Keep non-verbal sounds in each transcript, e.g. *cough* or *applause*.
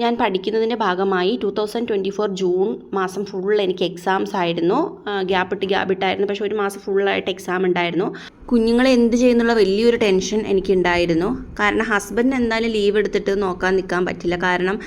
ഞാൻ പഠിക്കുന്നതിന്റെ ഭാഗമായി two thousand twenty four June മാസം ഫുൾ എനിക്ക് എക്സാംസ് ആയിരുന്നു. ഗ്യാപ്പ് ഇട്ട് ഗ്യാപ്പ് ഇട്ടായിരുന്നു. പക്ഷേ ഒരു മാസം ഫുള്ളായിട്ട് എക്സാം ഉണ്ടായിരുന്നു. കുഞ്ഞുങ്ങളെ എന്ത് ചെയ്യുന്നുള്ള വലിയൊരു ടെൻഷൻ എനിക്കുണ്ടായിരുന്നു. കാരണം ഹസ്ബൻഡ് എന്തായാലും ലീവ് എടുത്തിട്ട് നോക്കാൻ നിൽക്കാൻ പറ്റില്ല. കാരണം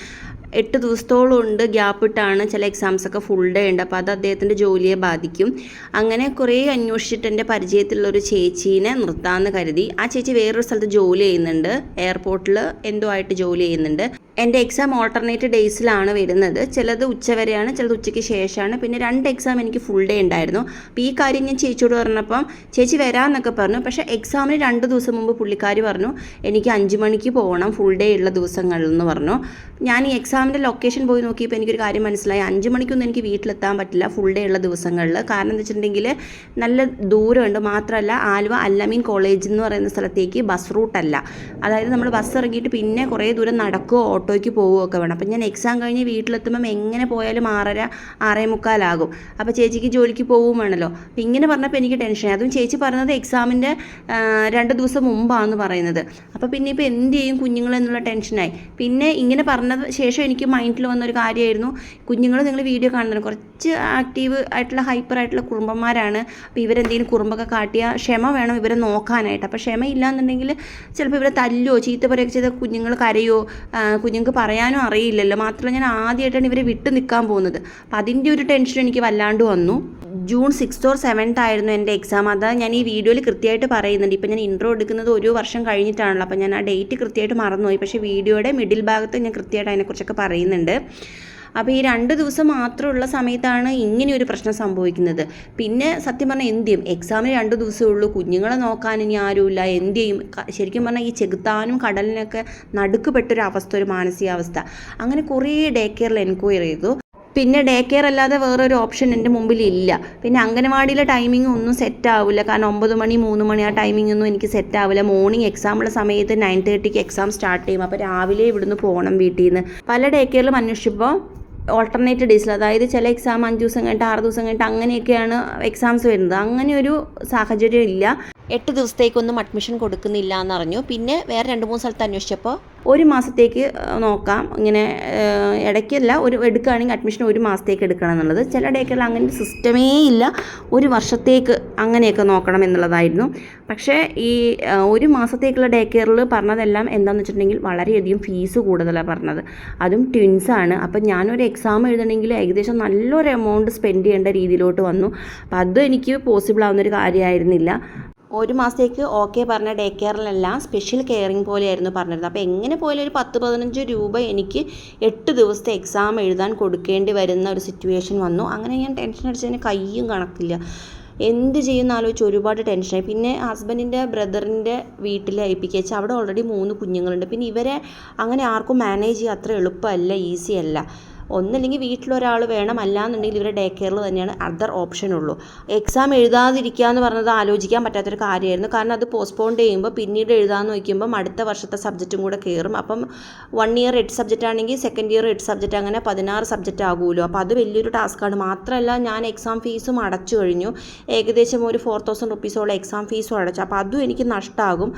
എട്ട് ദിവസത്തോളം ഉണ്ട് ഗ്യാപ്പ് ഇട്ടാണ് ചില എക്സാംസ് ഒക്കെ ഫുൾ ഡേ ഉണ്ട്. അപ്പോൾ അത് അദ്ദേഹത്തിന്റെ ജോലിയെ ബാധിക്കും. അങ്ങനെ കുറേ അന്വേഷിച്ചിട്ട് എന്റെ പരിചയത്തിലുള്ള ഒരു ചേച്ചീനെ നിർത്താമെന്ന് കരുതി. ആ ചേച്ചി വേറൊരു സ്ഥലത്ത് ജോലി ചെയ്യുന്നുണ്ട്. എയർപോർട്ടിൽ എന്തോ ആയിട്ട് ജോലി ചെയ്യുന്നുണ്ട്. എന്റെ എക്സാം ഓൾട്ടർനേറ്റ് ഡേയ്സിലാണ് വരുന്നത്. ചിലത് ഉച്ചവരെയാണ് ചിലത് ഉച്ചയ്ക്ക് ശേഷമാണ്. പിന്നെ രണ്ട് എക്സാം എനിക്ക് ഫുൾ ഡേ ഉണ്ടായിരുന്നു. അപ്പോൾ ഈ കാര്യം ഞാൻ ചേച്ചിയോട് പറഞ്ഞപ്പം ചേച്ചി വരാമെന്നൊക്കെ പറഞ്ഞു. പക്ഷേ എക്സാമിന് രണ്ട് ദിവസം മുമ്പ് പുള്ളിക്കാരി പറഞ്ഞു എനിക്ക് അഞ്ച് മണിക്ക് പോകണം ഫുൾ ഡേ ഉള്ള ദിവസങ്ങളിൽ എന്ന് പറഞ്ഞു. ഞാൻ ഈ എക്സാമിന്റെ ലൊക്കേഷൻ പോയി നോക്കിയപ്പോൾ എനിക്കൊരു കാര്യം മനസ്സിലായി. അഞ്ച് മണിക്കൊന്നും എനിക്ക് വീട്ടിലെത്താൻ പറ്റില്ല ഫുൾ ഡേ ഉള്ള ദിവസങ്ങളിൽ കാരണം എന്താ വെച്ചിട്ടുണ്ടെങ്കിൽ നല്ല ദൂരമുണ്ട്. മാത്രമല്ല ആലുവ അല്ലമീൻ കോളേജ് എന്ന് പറയുന്ന സ്ഥലത്തേക്ക് ബസ് റൂട്ടല്ല അതായത് നമ്മൾ ബസ് ഇറങ്ങിയിട്ട് പിന്നെ കുറേ ദൂരം നടക്കുകയോ ഓട്ടോയ്ക്ക് പോവുകയൊക്കെ വേണം. അപ്പം ഞാൻ എക്സാം കഴിഞ്ഞ് വീട്ടിലെത്തുമ്പം എങ്ങനെ പോയാലും ആറര ആറേ മുക്കാലാകും. അപ്പോൾ ചേച്ചിക്ക് ജോലിക്ക് പോവും വേണമല്ലോ അപ്പം ഇങ്ങനെ പറഞ്ഞപ്പോൾ എനിക്ക് ടെൻഷനായി. അതും ചേച്ചി പറഞ്ഞത് എക്സാമിന്റെ രണ്ട് ദിവസം മുമ്പാണെന്ന് പറയുന്നത്. അപ്പോൾ പിന്നെ ഇപ്പോൾ എന്ത് ചെയ്യും കുഞ്ഞുങ്ങൾ എന്നുള്ള ടെൻഷനായി. പിന്നെ ഇങ്ങനെ പറഞ്ഞത് ശേഷം എനിക്ക് മൈൻഡിൽ വന്നൊരു കാര്യമായിരുന്നു. കുഞ്ഞുങ്ങൾ നിങ്ങൾ വീഡിയോ കാണുന്നത് കുറച്ച് ആക്റ്റീവ് ആയിട്ടുള്ള ഹൈപ്പർ ആയിട്ടുള്ള കുടുംബന്മാരാണ്. അപ്പോൾ ഇവരെന്തെങ്കിലും കുറുമ്പൊക്കെ കാട്ടിയാൽ ക്ഷമ വേണം ഇവരെ നോക്കാനായിട്ട്. അപ്പോൾ ക്ഷമ ഇല്ലാന്നുണ്ടെങ്കിൽ ചിലപ്പോൾ ഇവരെ തല്ലോ ചീത്ത പറയുകയൊക്കെ ചെയ്ത കുഞ്ഞുങ്ങൾ കരയോ ആ, കുഞ്ഞുങ്ങൾക്ക് പറയാനും അറിയില്ലല്ലോ. മാത്രമല്ല ഞാൻ ആദ്യമായിട്ടാണ് ഇവരെ വിട്ട് നിൽക്കാൻ പോകുന്നത്. അപ്പം അതിന്റെ ഒരു ടെൻഷൻ എനിക്ക് വല്ലാണ്ട് വന്നു. ജൂൺ സിക്സ്ത് ഓർ സെവൻത്ത് ആയിരുന്നു എന്റെ എക്സാം അതാ ഞാൻ ഈ വീഡിയോയിൽ കൃത്യമായിട്ട് പറയുന്നുണ്ട്. ഇപ്പം ഞാൻ ഇൻട്രോ എടുക്കുന്നത് ഒരു വർഷം കഴിഞ്ഞിട്ടാണല്ലോ. അപ്പം ഞാൻ ആ ഡേറ്റ് കൃത്യമായിട്ട് മറന്നുപോയി. പക്ഷേ വീഡിയോയുടെ മിഡിൽ ഭാഗത്ത് ഞാൻ കൃത്യമായിട്ട് അതിനെക്കുറിച്ചൊക്കെ പറയുന്നുണ്ട്. അപ്പോൾ ഈ രണ്ട് ദിവസം മാത്രമുള്ള സമയത്താണ് ഇങ്ങനെ ഒരു പ്രശ്നം സംഭവിക്കുന്നത്. പിന്നെ സത്യം പറഞ്ഞാൽ എന്ത് ചെയ്യും? എക്സാമിന് രണ്ട് ദിവസമേ ഉള്ളൂ. കുഞ്ഞുങ്ങളെ നോക്കാൻ ഇനി ആരുമില്ല. എന്ത് ചെയ്യും? ശരിക്കും പറഞ്ഞാൽ ഈ ചെകുത്താനും കടലിനൊക്കെ നടുക്കുപെട്ടൊരു അവസ്ഥ ഒരു മാനസികാവസ്ഥ. അങ്ങനെ കുറേ ഡേ കെയറിൽ എൻക്വയറി ചെയ്തു. പിന്നെ ഡേ കെയർ അല്ലാതെ വേറൊരു ഓപ്ഷൻ എന്റെ മുമ്പിൽ ഇല്ല പിന്നെ അംഗനവാടിയിലെ ടൈമിംഗ് ഒന്നും സെറ്റ് ആവില്ല കാരണം ഒമ്പത് മണി മൂന്ന് മണി ആ ടൈമിംഗ് ഒന്നും എനിക്ക് സെറ്റ് ആവില്ല മോർണിംഗ് എക്സാമുള്ള സമയത്ത് നയൻ തേർട്ടിക്ക് എക്സാം സ്റ്റാർട്ട് ചെയ്യും. അപ്പോൾ രാവിലെ ഇവിടുന്ന് പോകണം വീട്ടിൽ നിന്ന് പല ഡേ കെയറിലും അന്വേഷിച്ചപ്പോൾ ഓൾട്ടർനേറ്റ് ഡേയ്സിൽ അതായത് ചില എക്സാം അഞ്ച് ദിവസം കഴിഞ്ഞിട്ട് ആറ് ദിവസം കഴിഞ്ഞിട്ട് അങ്ങനെയൊക്കെയാണ് എക്സാംസ് വരുന്നത്. അങ്ങനെ ഒരു സാഹചര്യം ഇല്ല. എട്ട് ദിവസത്തേക്കൊന്നും അഡ്മിഷൻ കൊടുക്കുന്നില്ല എന്നറിഞ്ഞു. പിന്നെ വേറെ രണ്ട് മൂന്ന് സ്ഥലത്ത് അന്വേഷിച്ചപ്പോൾ ഒരു മാസത്തേക്ക് നോക്കാം. ഇങ്ങനെ ഇടയ്ക്കല്ല ഒരു എടുക്കുകയാണെങ്കിൽ അഡ്മിഷൻ ഒരു മാസത്തേക്ക് എടുക്കണം എന്നുള്ളത്. ചില ഡേക്കറിൽ അങ്ങനെ സിസ്റ്റമേ ഇല്ല. ഒരു വർഷത്തേക്ക് അങ്ങനെയൊക്കെ നോക്കണം എന്നുള്ളതായിരുന്നു. പക്ഷേ ഈ ഒരു മാസത്തേക്കുള്ള ഡേ കെയറിൽ പറഞ്ഞതെല്ലാം എന്താണെന്ന് വെച്ചിട്ടുണ്ടെങ്കിൽ വളരെയധികം ഫീസ് കൂടുതലാണ് പറഞ്ഞത്. അതും ട്വിൻസാണ് അപ്പം ഞാനൊരു എക്സാം എഴുതണമെങ്കിൽ ഏകദേശം നല്ലൊരു എമൗണ്ട് സ്പെൻഡ് ചെയ്യേണ്ട രീതിയിലോട്ട് വന്നു. അപ്പം അത് എനിക്ക് പോസിബിൾ ആവുന്നൊരു കാര്യമായിരുന്നില്ല. ഒരു മാസത്തേക്ക് ഓക്കെ പറഞ്ഞ ഡേ കെയറിലെല്ലാം സ്പെഷ്യൽ കെയറിങ് പോലെയായിരുന്നു പറഞ്ഞിരുന്നത്. അപ്പോൾ എങ്ങനെ പോയാലും ഒരു പത്ത് പതിനഞ്ച് രൂപ എനിക്ക് എട്ട് ദിവസത്തെ എക്സാം എഴുതാൻ കൊടുക്കേണ്ടി വരുന്ന ഒരു സിറ്റുവേഷൻ വന്നു. അങ്ങനെ ഞാൻ ടെൻഷൻ അടിച്ചതിന് കയ്യും കണക്കില്ല. എന്ത് ചെയ്യുന്ന ആലോചിച്ച് ഒരുപാട് ടെൻഷനായി പിന്നെ ഹസ്ബൻഡിന്റെ ബ്രദറിന്റെ വീട്ടിൽ ഏൽപ്പിക്കുക അവിടെ ഓൾറെഡി മൂന്ന് കുഞ്ഞുങ്ങളുണ്ട്. പിന്നെ ഇവരെ അങ്ങനെ ആർക്കും മാനേജ് ചെയ്യുക അത്ര എളുപ്പമല്ല ഈസി അല്ല. ഒന്നല്ലെങ്കിൽ വീട്ടിലൊരാൾ വേണം അല്ലാന്നുണ്ടെങ്കിൽ ഇവരുടെ ഡേ കെയറിൽ തന്നെയാണ് അതർ ഓപ്ഷൻ ഉള്ളൂ. എക്സാം എഴുതാതിരിക്കുക എന്ന് പറഞ്ഞത് ആലോചിക്കാൻ പറ്റാത്തൊരു കാര്യമായിരുന്നു. കാരണം അത് പോസ്റ്റ്പോൺ ചെയ്യുമ്പോൾ പിന്നീട് എഴുതാമെന്ന് വയ്ക്കുമ്പം അടുത്ത വർഷത്തെ സബ്ജക്റ്റും കൂടെ കയറും അപ്പം വൺ ഇയർ എട്ട് സബ്ജക്റ്റ് ആണെങ്കിൽ സെക്കൻഡ് ഇയർ എട്ട് സബ്ജക്റ്റ് അങ്ങനെ പതിനാറ് സബ്ജക്റ്റ് ആകുമല്ലോ. അപ്പോൾ അത് വലിയൊരു ടാസ്ക്കാണ് മാത്രമല്ല ഞാൻ എക്സാം ഫീസും അടച്ചു കഴിഞ്ഞു. ഏകദേശം ഒരു ഫോർ തൗസൻഡ് റുപ്പീസോളം എക്സാം ഫീസും അടച്ചു. അപ്പോൾ അതും എനിക്ക് നഷ്ടമാകും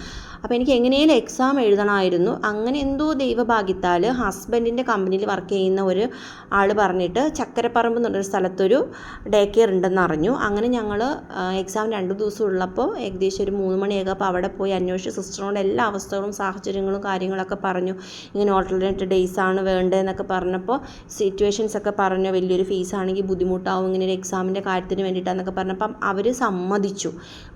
അപ്പോൾ എനിക്ക് എങ്ങനെയും എക്സാം എഴുതണമായിരുന്നു. അങ്ങനെ എന്തോ ദൈവഭാഗ്യത്താൽ ഹസ്ബൻഡിന്റെ കമ്പനിയിൽ വർക്ക് ചെയ്യുന്ന ഒരു ആൾ പറഞ്ഞിട്ട് ചക്കരപ്പറമ്പ് എന്നൊരു സ്ഥലത്തൊരു ഡേ കെയർ ഉണ്ടെന്ന് അറിഞ്ഞു. അങ്ങനെ ഞങ്ങൾ എക്സാം രണ്ട് ദിവസം ഉള്ളപ്പോൾ ഏകദേശം ഒരു മൂന്ന് മണിയൊക്കെ അപ്പോൾ അവിടെ പോയി അന്വേഷിച്ച് സിസ്റ്ററിനോട് എല്ലാ അവസ്ഥകളും സാഹചര്യങ്ങളും കാര്യങ്ങളൊക്കെ പറഞ്ഞു. ഇങ്ങനെ ഓൾട്ടർനേറ്റ് ഡേയ്സ് ആണ് വേണ്ടതെന്നൊക്കെ പറഞ്ഞപ്പോൾ സിറ്റുവേഷൻസ് ഒക്കെ പറഞ്ഞു. വലിയൊരു ഫീസ് ആണെങ്കിൽ ബുദ്ധിമുട്ടാവും ഇങ്ങനെ ഒരു എക്സാമിന്റെ കാര്യത്തിന് വേണ്ടിയിട്ടാണെന്നൊക്കെ പറഞ്ഞപ്പം അവർ സമ്മതിച്ചു.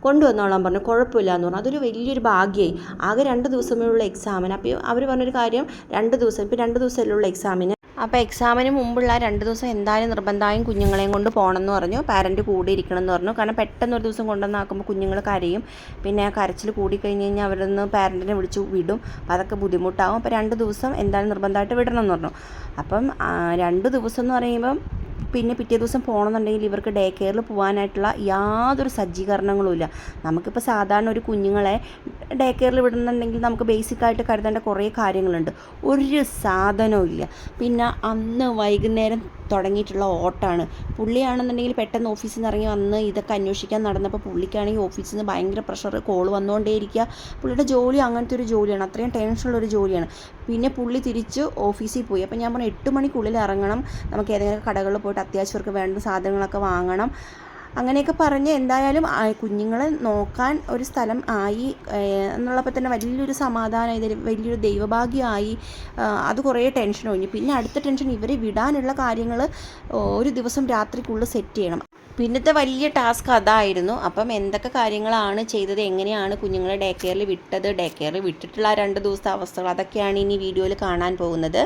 കൊണ്ടുവന്നോളാൻ പറഞ്ഞു. കുഴപ്പമില്ല എന്ന് പറഞ്ഞു. അതൊരു വലിയൊരു ഭാഗ്യമായി ആകെ രണ്ട് ദിവസമേ ഉള്ള എക്സാമിന് അപ്പോൾ അവർ പറഞ്ഞൊരു കാര്യം രണ്ട് ദിവസം ഇപ്പോൾ രണ്ട് ദിവസമല്ലേ ഉള്ള എക്സാമിന് അപ്പോൾ എക്സാമിന് മുമ്പുള്ള രണ്ട് ദിവസം എന്തായാലും നിർബന്ധമായും കുഞ്ഞുങ്ങളെയും കൊണ്ട് പോകണം എന്ന് പറഞ്ഞു. പാരന്റ് കൂടെ ഇരിക്കണം എന്ന് പറഞ്ഞു. കാരണം പെട്ടെന്ന് ഒരു ദിവസം കൊണ്ടുവന്നാക്കുമ്പോൾ കുഞ്ഞുങ്ങൾ കരയും. പിന്നെ കരച്ചിൽ കൂടി കഴിഞ്ഞ് കഴിഞ്ഞാൽ അവരിൽ നിന്ന് പാരന്റിനെ വിളിച്ച് വിടും. അപ്പോൾ അതൊക്കെ ബുദ്ധിമുട്ടാവും. അപ്പോൾ രണ്ട് ദിവസം എന്തായാലും നിർബന്ധമായിട്ട് വിടണം എന്ന് പറഞ്ഞു. അപ്പം രണ്ട് ദിവസം എന്ന് പറയുമ്പം പിന്നെ പിറ്റേ ദിവസം പോകണമെന്നുണ്ടെങ്കിൽ ഇവർക്ക് ഡേ കെയറിൽ പോകാനായിട്ടുള്ള യാതൊരു സജ്ജീകരണങ്ങളുമില്ല. നമുക്കിപ്പോൾ സാധാരണ ഒരു കുഞ്ഞുങ്ങളെ ഡേ കെയറിൽ വിടുന്നുണ്ടെങ്കിൽ നമുക്ക് ബേസിക്കായിട്ട് കരുതേണ്ട കുറേ കാര്യങ്ങളുണ്ട്. ഒരു സാധനവും ഇല്ല പിന്നെ അന്ന് വൈകുന്നേരം തുടങ്ങിയിട്ടുള്ള ഓട്ടാണ്. പുള്ളിയാണെന്നുണ്ടെങ്കിൽ പെട്ടെന്ന് ഓഫീസിൽ നിന്ന് ഇറങ്ങി വന്ന് ഇതൊക്കെ അന്വേഷിക്കാൻ നടന്നപ്പോൾ പുള്ളിക്കാണെങ്കിൽ ഓഫീസിൽ നിന്ന് ഭയങ്കര പ്രഷർ കോൾ വന്നുകൊണ്ടേയിരിക്കുക പുള്ളിയുടെ ജോലി അങ്ങനത്തെ ഒരു ജോലിയാണ്. അത്രയും ടെൻഷനുള്ള ഒരു ജോലിയാണ്. പിന്നെ പുള്ളി തിരിച്ച് ഓഫീസിൽ പോയി. അപ്പോൾ ഞാൻ പറഞ്ഞു എട്ട് മണിക്കുള്ളിൽ ഇറങ്ങണം. നമുക്ക് ഏതെങ്കിലും കടകളിൽ പോയിട്ട് അത്യാവശ്യം വേണ്ട സാധനങ്ങളൊക്കെ വാങ്ങണം. അങ്ങനെയൊക്കെ പറഞ്ഞ് എന്തായാലും കുഞ്ഞുങ്ങളെ നോക്കാൻ ഒരു സ്ഥലം ആയി എന്നുള്ളപ്പോൾ തന്നെ വലിയൊരു സമാധാനം ഇതിൽ വലിയൊരു ദൈവഭാഗ്യമായി അത് കുറേ ടെൻഷൻ ഒഴിഞ്ഞു. പിന്നെ അടുത്ത ടെൻഷൻ ഇവരെ വിടാനുള്ള കാര്യങ്ങൾ ഒരു ദിവസം രാത്രിക്കുള്ളിൽ സെറ്റ് ചെയ്യണം. പിന്നത്തെ വലിയ ടാസ്ക് അതായിരുന്നു. അപ്പം എന്തൊക്കെ കാര്യങ്ങളാണ് ചെയ്തത് എങ്ങനെയാണ് കുഞ്ഞുങ്ങളെ ഡേ കെയറിൽ വിട്ടത്? ഡേ കെയറിൽ വിട്ടിട്ടുള്ള ആ രണ്ട് ദിവസത്തെ അവസ്ഥകൾ അതൊക്കെയാണ് ഇനി വീഡിയോയിൽ കാണാൻ പോകുന്നത്.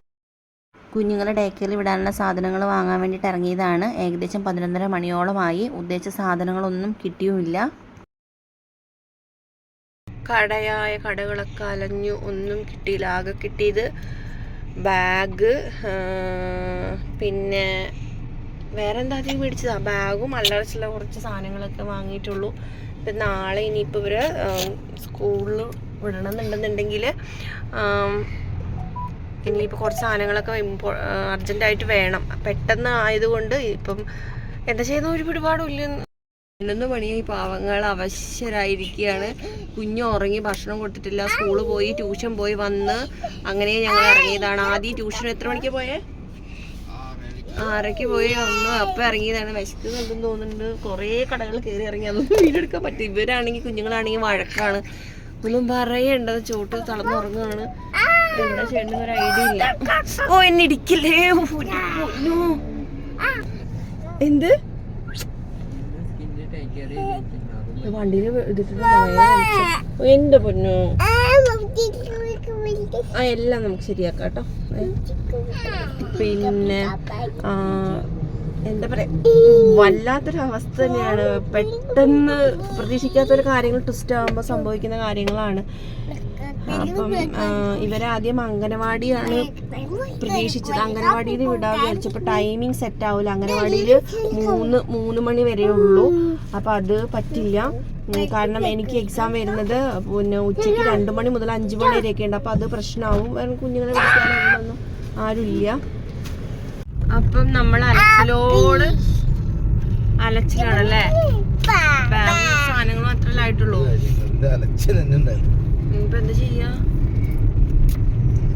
കുഞ്ഞുങ്ങളെ ഡേ കെയറിൽ വിടാനുള്ള സാധനങ്ങൾ വാങ്ങാൻ വേണ്ടിയിട്ട് ഇറങ്ങിയതാണ്. ഏകദേശം പതിനൊന്നര മണിയോളമായി. ഉദ്ദേശിച്ച സാധനങ്ങളൊന്നും കിട്ടിയുമില്ല. കടയായ കടകളൊക്കെ അലഞ്ഞു. ഒന്നും കിട്ടിയില്ല. ആകെ കിട്ടിയത് ബാഗ് പിന്നെ വേറെ എന്താ അധികം മേടിച്ചതാ ബാഗും അല്ലറച്ചുള്ള കുറച്ച് സാധനങ്ങളൊക്കെ വാങ്ങിയിട്ടുള്ളൂ. ഇപ്പം നാളെ ഇനിയിപ്പോൾ ഇവർ സ്കൂളിൽ വിടണമെന്നുണ്ടെന്നുണ്ടെങ്കിൽ ഇനിയിപ്പോൾ കുറച്ച് സാധനങ്ങളൊക്കെ ഇമ്പോ അർജന്റായിട്ട് വേണം. പെട്ടെന്ന് ആയതുകൊണ്ട് ഇപ്പം എന്താ ചെയ്യുന്ന ഒരു പിടിപാടുമില്ല പതിനൊന്ന് മണിയായി പാവങ്ങൾ അവശ്യരായിരിക്കുകയാണ് കുഞ്ഞു ഉറങ്ങി ഭക്ഷണം കൊടുത്തിട്ടില്ല. സ്കൂളിൽ പോയി ട്യൂഷൻ പോയി വന്ന് അങ്ങനെ ഞങ്ങൾ ഇറങ്ങിയതാണ്. ആദ്യം ട്യൂഷൻ എത്ര മണിക്ക് പോയേ? ആറരയ്ക്ക് പോയി വന്നു. അപ്പം ഇറങ്ങിയതാണ്. വിശക്കുന്നുണ്ടെന്ന് തോന്നുന്നുണ്ട്. കുറേ കടകൾ കയറി ഇറങ്ങി. അതൊന്നും വീടെടുക്കാൻ പറ്റും ഇവരാണെങ്കിൽ കുഞ്ഞുങ്ങളാണെങ്കിൽ വഴക്കാണ്. ഒന്നും പറയേണ്ടത് ചോട്ട് തളർന്നുറങ്ങുകയാണ് എന്താ ചെയ്യേണ്ടത് ഒരു ഐഡിയ ഇല്ല. ഓ എന്നെ ഇടിക്കില്ലേ. എന്ത്? വണ്ടിയിൽ എന്റെ പൊന്നു? ആ എല്ലാം നമുക്ക് ശരിയാക്കാം കേട്ടോ പിന്നെ എന്താ പറയാ വല്ലാത്തൊരു അവസ്ഥ തന്നെയാണ്. പെട്ടെന്ന് പ്രതീക്ഷിക്കാത്തൊരു കാര്യങ്ങൾ ട്വിസ്റ്റ് ആകുമ്പോൾ സംഭവിക്കുന്ന കാര്യങ്ങളാണ്. അപ്പം ആ, ഇവരെ ആദ്യം അംഗനവാടിയാണ് പ്രതീക്ഷിച്ചത്. അംഗനവാടിയിൽ വിടാൻ വിചാരിച്ചപ്പോൾ ടൈമിംഗ് സെറ്റ് ആവില്ല അംഗനവാടിയിൽ മൂന്ന് മൂന്ന് മണി വരെ ഉള്ളൂ. അപ്പം അത് പറ്റില്ല. കാരണം എനിക്ക് എക്സാം വരുന്നത് പിന്നെ ഉച്ചയ്ക്ക് രണ്ട് മണി മുതൽ അഞ്ച് മണി വരെയൊക്കെ ഉണ്ട്. അപ്പം അത് പ്രശ്നമാവും വേറെ കുഞ്ഞുങ്ങളെ വിളിക്കാനൊന്നും ആരുമില്ല. അപ്പം നമ്മൾ അലച്ചിലോട് അലച്ചിലാണല്ലേ? സാധനങ്ങൾ മാത്രമല്ലേ ആയിട്ടുള്ളൂ. ഇനിയിപ്പോ എന്താ ചെയ്യാ?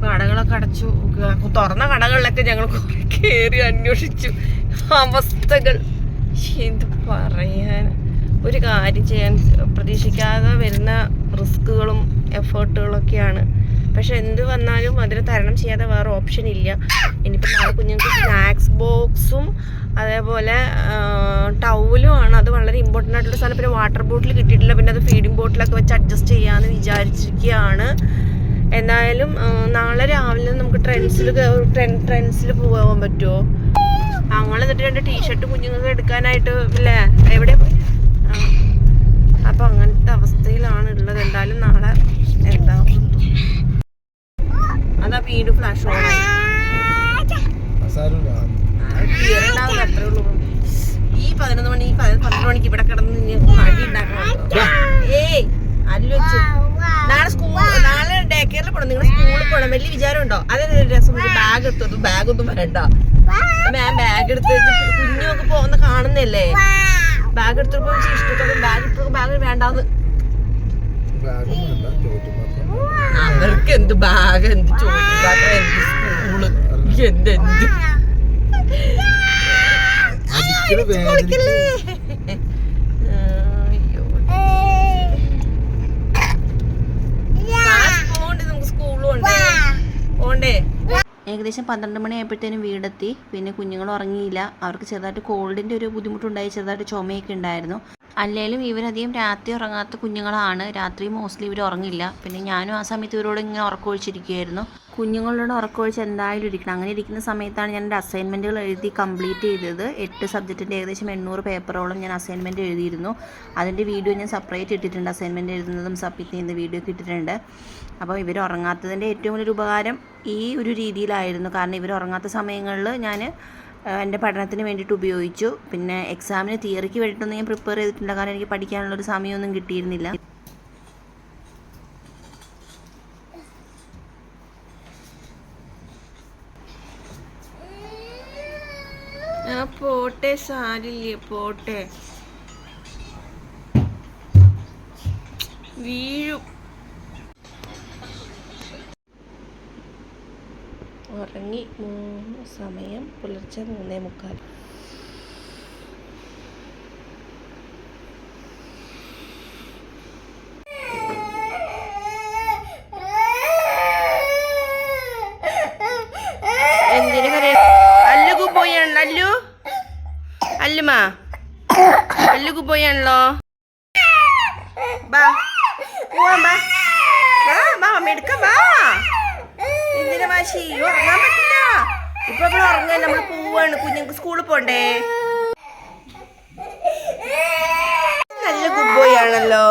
കടകളൊക്കെ അടച്ചു തുറന്ന കടകളിലൊക്കെ ഞങ്ങൾ കയറി അന്വേഷിച്ചു. അവസ്ഥകൾ. എന്ത് പറയാൻ ഒരു കാര്യം ചെയ്യാൻ പ്രതീക്ഷിക്കാതെ വരുന്ന റിസ്കുകളും എഫേർട്ടുകളൊക്കെയാണ് പക്ഷെ എന്ത് വന്നാലും അതിന് തരണം ചെയ്യാതെ വേറെ ഓപ്ഷൻ ഇല്ല. ഇനിയിപ്പോൾ നാളെ കുഞ്ഞുങ്ങൾക്ക് സ്നാക്സ് ബോക്സും അതേപോലെ ടൗലും ആണ്. അത് വളരെ ഇമ്പോർട്ടന്റ് ആയിട്ടുള്ള സാധനം. പിന്നെ വാട്ടർ ബോട്ടിൽ കിട്ടിയിട്ടില്ല. പിന്നെ അത് ഫീഡിംഗ് ബോട്ടിലൊക്കെ വെച്ച് അഡ്ജസ്റ്റ് ചെയ്യാമെന്ന് വിചാരിച്ചിരിക്കുകയാണ് എന്തായാലും നാളെ രാവിലെ നമുക്ക് ട്രെൻഡ്സിൽ ട്രെൻഡ്സിൽ പോകാൻ പറ്റുമോ അങ്ങനെ എന്നിട്ട് രണ്ട് ടീഷർട്ട് കുഞ്ഞുങ്ങൾക്ക് എടുക്കാനായിട്ട് ഇല്ലേ? എവിടെ പോയി? അപ്പോൾ അങ്ങനത്തെ അവസ്ഥയിലാണ് ഉള്ളത് എന്തായാലും നാളെ എന്താ അതാ വീണ്ടും ഫ്ലാഷ് ഓൺ ക്ലിയർ ഉണ്ടാവില്ല അത്രേ ഉള്ളൂ. ഈ പതിനൊന്ന് മണി പന്ത്രണ്ട് മണിക്ക് ഇവിടെ കിടന്ന് മടി ഉണ്ടാക്കണം ഏയ് അല്ല നാളെ സ്കൂൾ നാളെ ഡേ കെയറിൽ പോകണം നിങ്ങൾ സ്കൂളിൽ പോകണം വലിയ വിചാരമുണ്ടോ? അതൊരു രസം. ബാഗ് എടുത്തു ബാഗ് ഒന്നും വേണ്ട. ഞാൻ ബാഗ് എടുത്ത് കുഞ്ഞൊക്കെ പോകുന്ന കാണുന്നല്ലേ ബാഗ് എടുത്തപ്പോ ഇഷ്ടപ്പെട്ടു ബാഗ് എടുത്തപ്പോ ബാഗ് വേണ്ടാന്ന്. അവർക്ക് എന്ത് ബാഗ് എന്ത് ചോദിക്കാത്ത എന്ത് സ്കൂൾ എന്ത് എന്ത്? ഏകദേശം പന്ത്രണ്ട് മണിയായപ്പോഴത്തേനും വീടെത്തി. പിന്നെ കുഞ്ഞുങ്ങൾ ഉറങ്ങിയില്ല. അവർക്ക് ചെറുതായിട്ട് കോൾഡിന്റെ ഒരു ബുദ്ധിമുട്ടുണ്ടായി. ചെറുതായിട്ട് ചുമയൊക്കെ ഉണ്ടായിരുന്നു. അല്ലെങ്കിലും ഇവരധികം രാത്രി ഉറങ്ങാത്ത കുഞ്ഞുങ്ങളാണ്. രാത്രി മോസ്റ്റ്ലി ഇവർ ഉറങ്ങില്ല. പിന്നെ ഞാനും ആ സമയത്ത് ഇവരോട് ഇങ്ങനെ ഉറക്കമൊഴിച്ചിരിക്കുകയായിരുന്നു കുഞ്ഞുങ്ങളോട് ഉറക്കമൊഴിച്ച് എന്തായാലും ഇരിക്കണം. അങ്ങനെ ഇരിക്കുന്ന സമയത്താണ് ഞാൻ എന്റെ അസൈൻമെന്റുകൾ എഴുതി കംപ്ലീറ്റ് ചെയ്തത്. എട്ട് സബ്ജക്റ്റിന്റെ ഏകദേശം എണ്ണൂറ് പേപ്പറോളം ഞാൻ അസൈൻമെന്റ് എഴുതിയിരുന്നു. അതിന്റെ വീഡിയോ ഞാൻ സെപ്പറേറ്റ് ഇട്ടിട്ടുണ്ട്. അസൈൻമെന്റ് എഴുതുന്നതും സബ്മിറ്റ് ചെയ്യുന്ന വീഡിയോ ഇട്ടിട്ടുണ്ട്. അപ്പോൾ ഇവർ ഉറങ്ങാത്തതിന്റെ ഏറ്റവും വലിയൊരു ഉപകാരം ഈ ഒരു രീതിയിലായിരുന്നു. കാരണം ഇവർ ഉറങ്ങാത്ത സമയങ്ങളിൽ ഞാൻ എന്റെ പഠനത്തിന് വേണ്ടിയിട്ട് ഉപയോഗിച്ചു. പിന്നെ എക്സാമിന് തിയറിക്ക് വേണ്ടിയിട്ടൊന്നും ഞാൻ പ്രിപ്പയർ ചെയ്തിട്ടില്ല. കാരണം എനിക്ക് പഠിക്കാനുള്ളൊരു സമയമൊന്നും കിട്ടിയിരുന്നില്ല. പോട്ടെ സാരില്ലേ പോട്ടെ. വീഴും. ഉറങ്ങി സമയം പുലർച്ചെ മൂന്നേ മുക്കാൽ എന്തിനു കരയ അല്ലുകു പോയാണല്ലോ അല്ലു അല്ലുമാ അല്ലുകു പോയാണല്ലോ ബാ പോവാം ബാ ബാ ബാ അമ്മ എടുക്കാം ബാ എന്തിനാ വാശി ഉറങ്ങാൻ പറ്റില്ല ഇപ്പൊ നമ്മൾ ഉറങ്ങാൻ നമ്മൾ പോവാണ് കുഞ്ഞുങ്ങൾക്ക് സ്കൂളിൽ പോണ്ടേ നല്ല ഗുഡ് ബോയ് ആണല്ലോ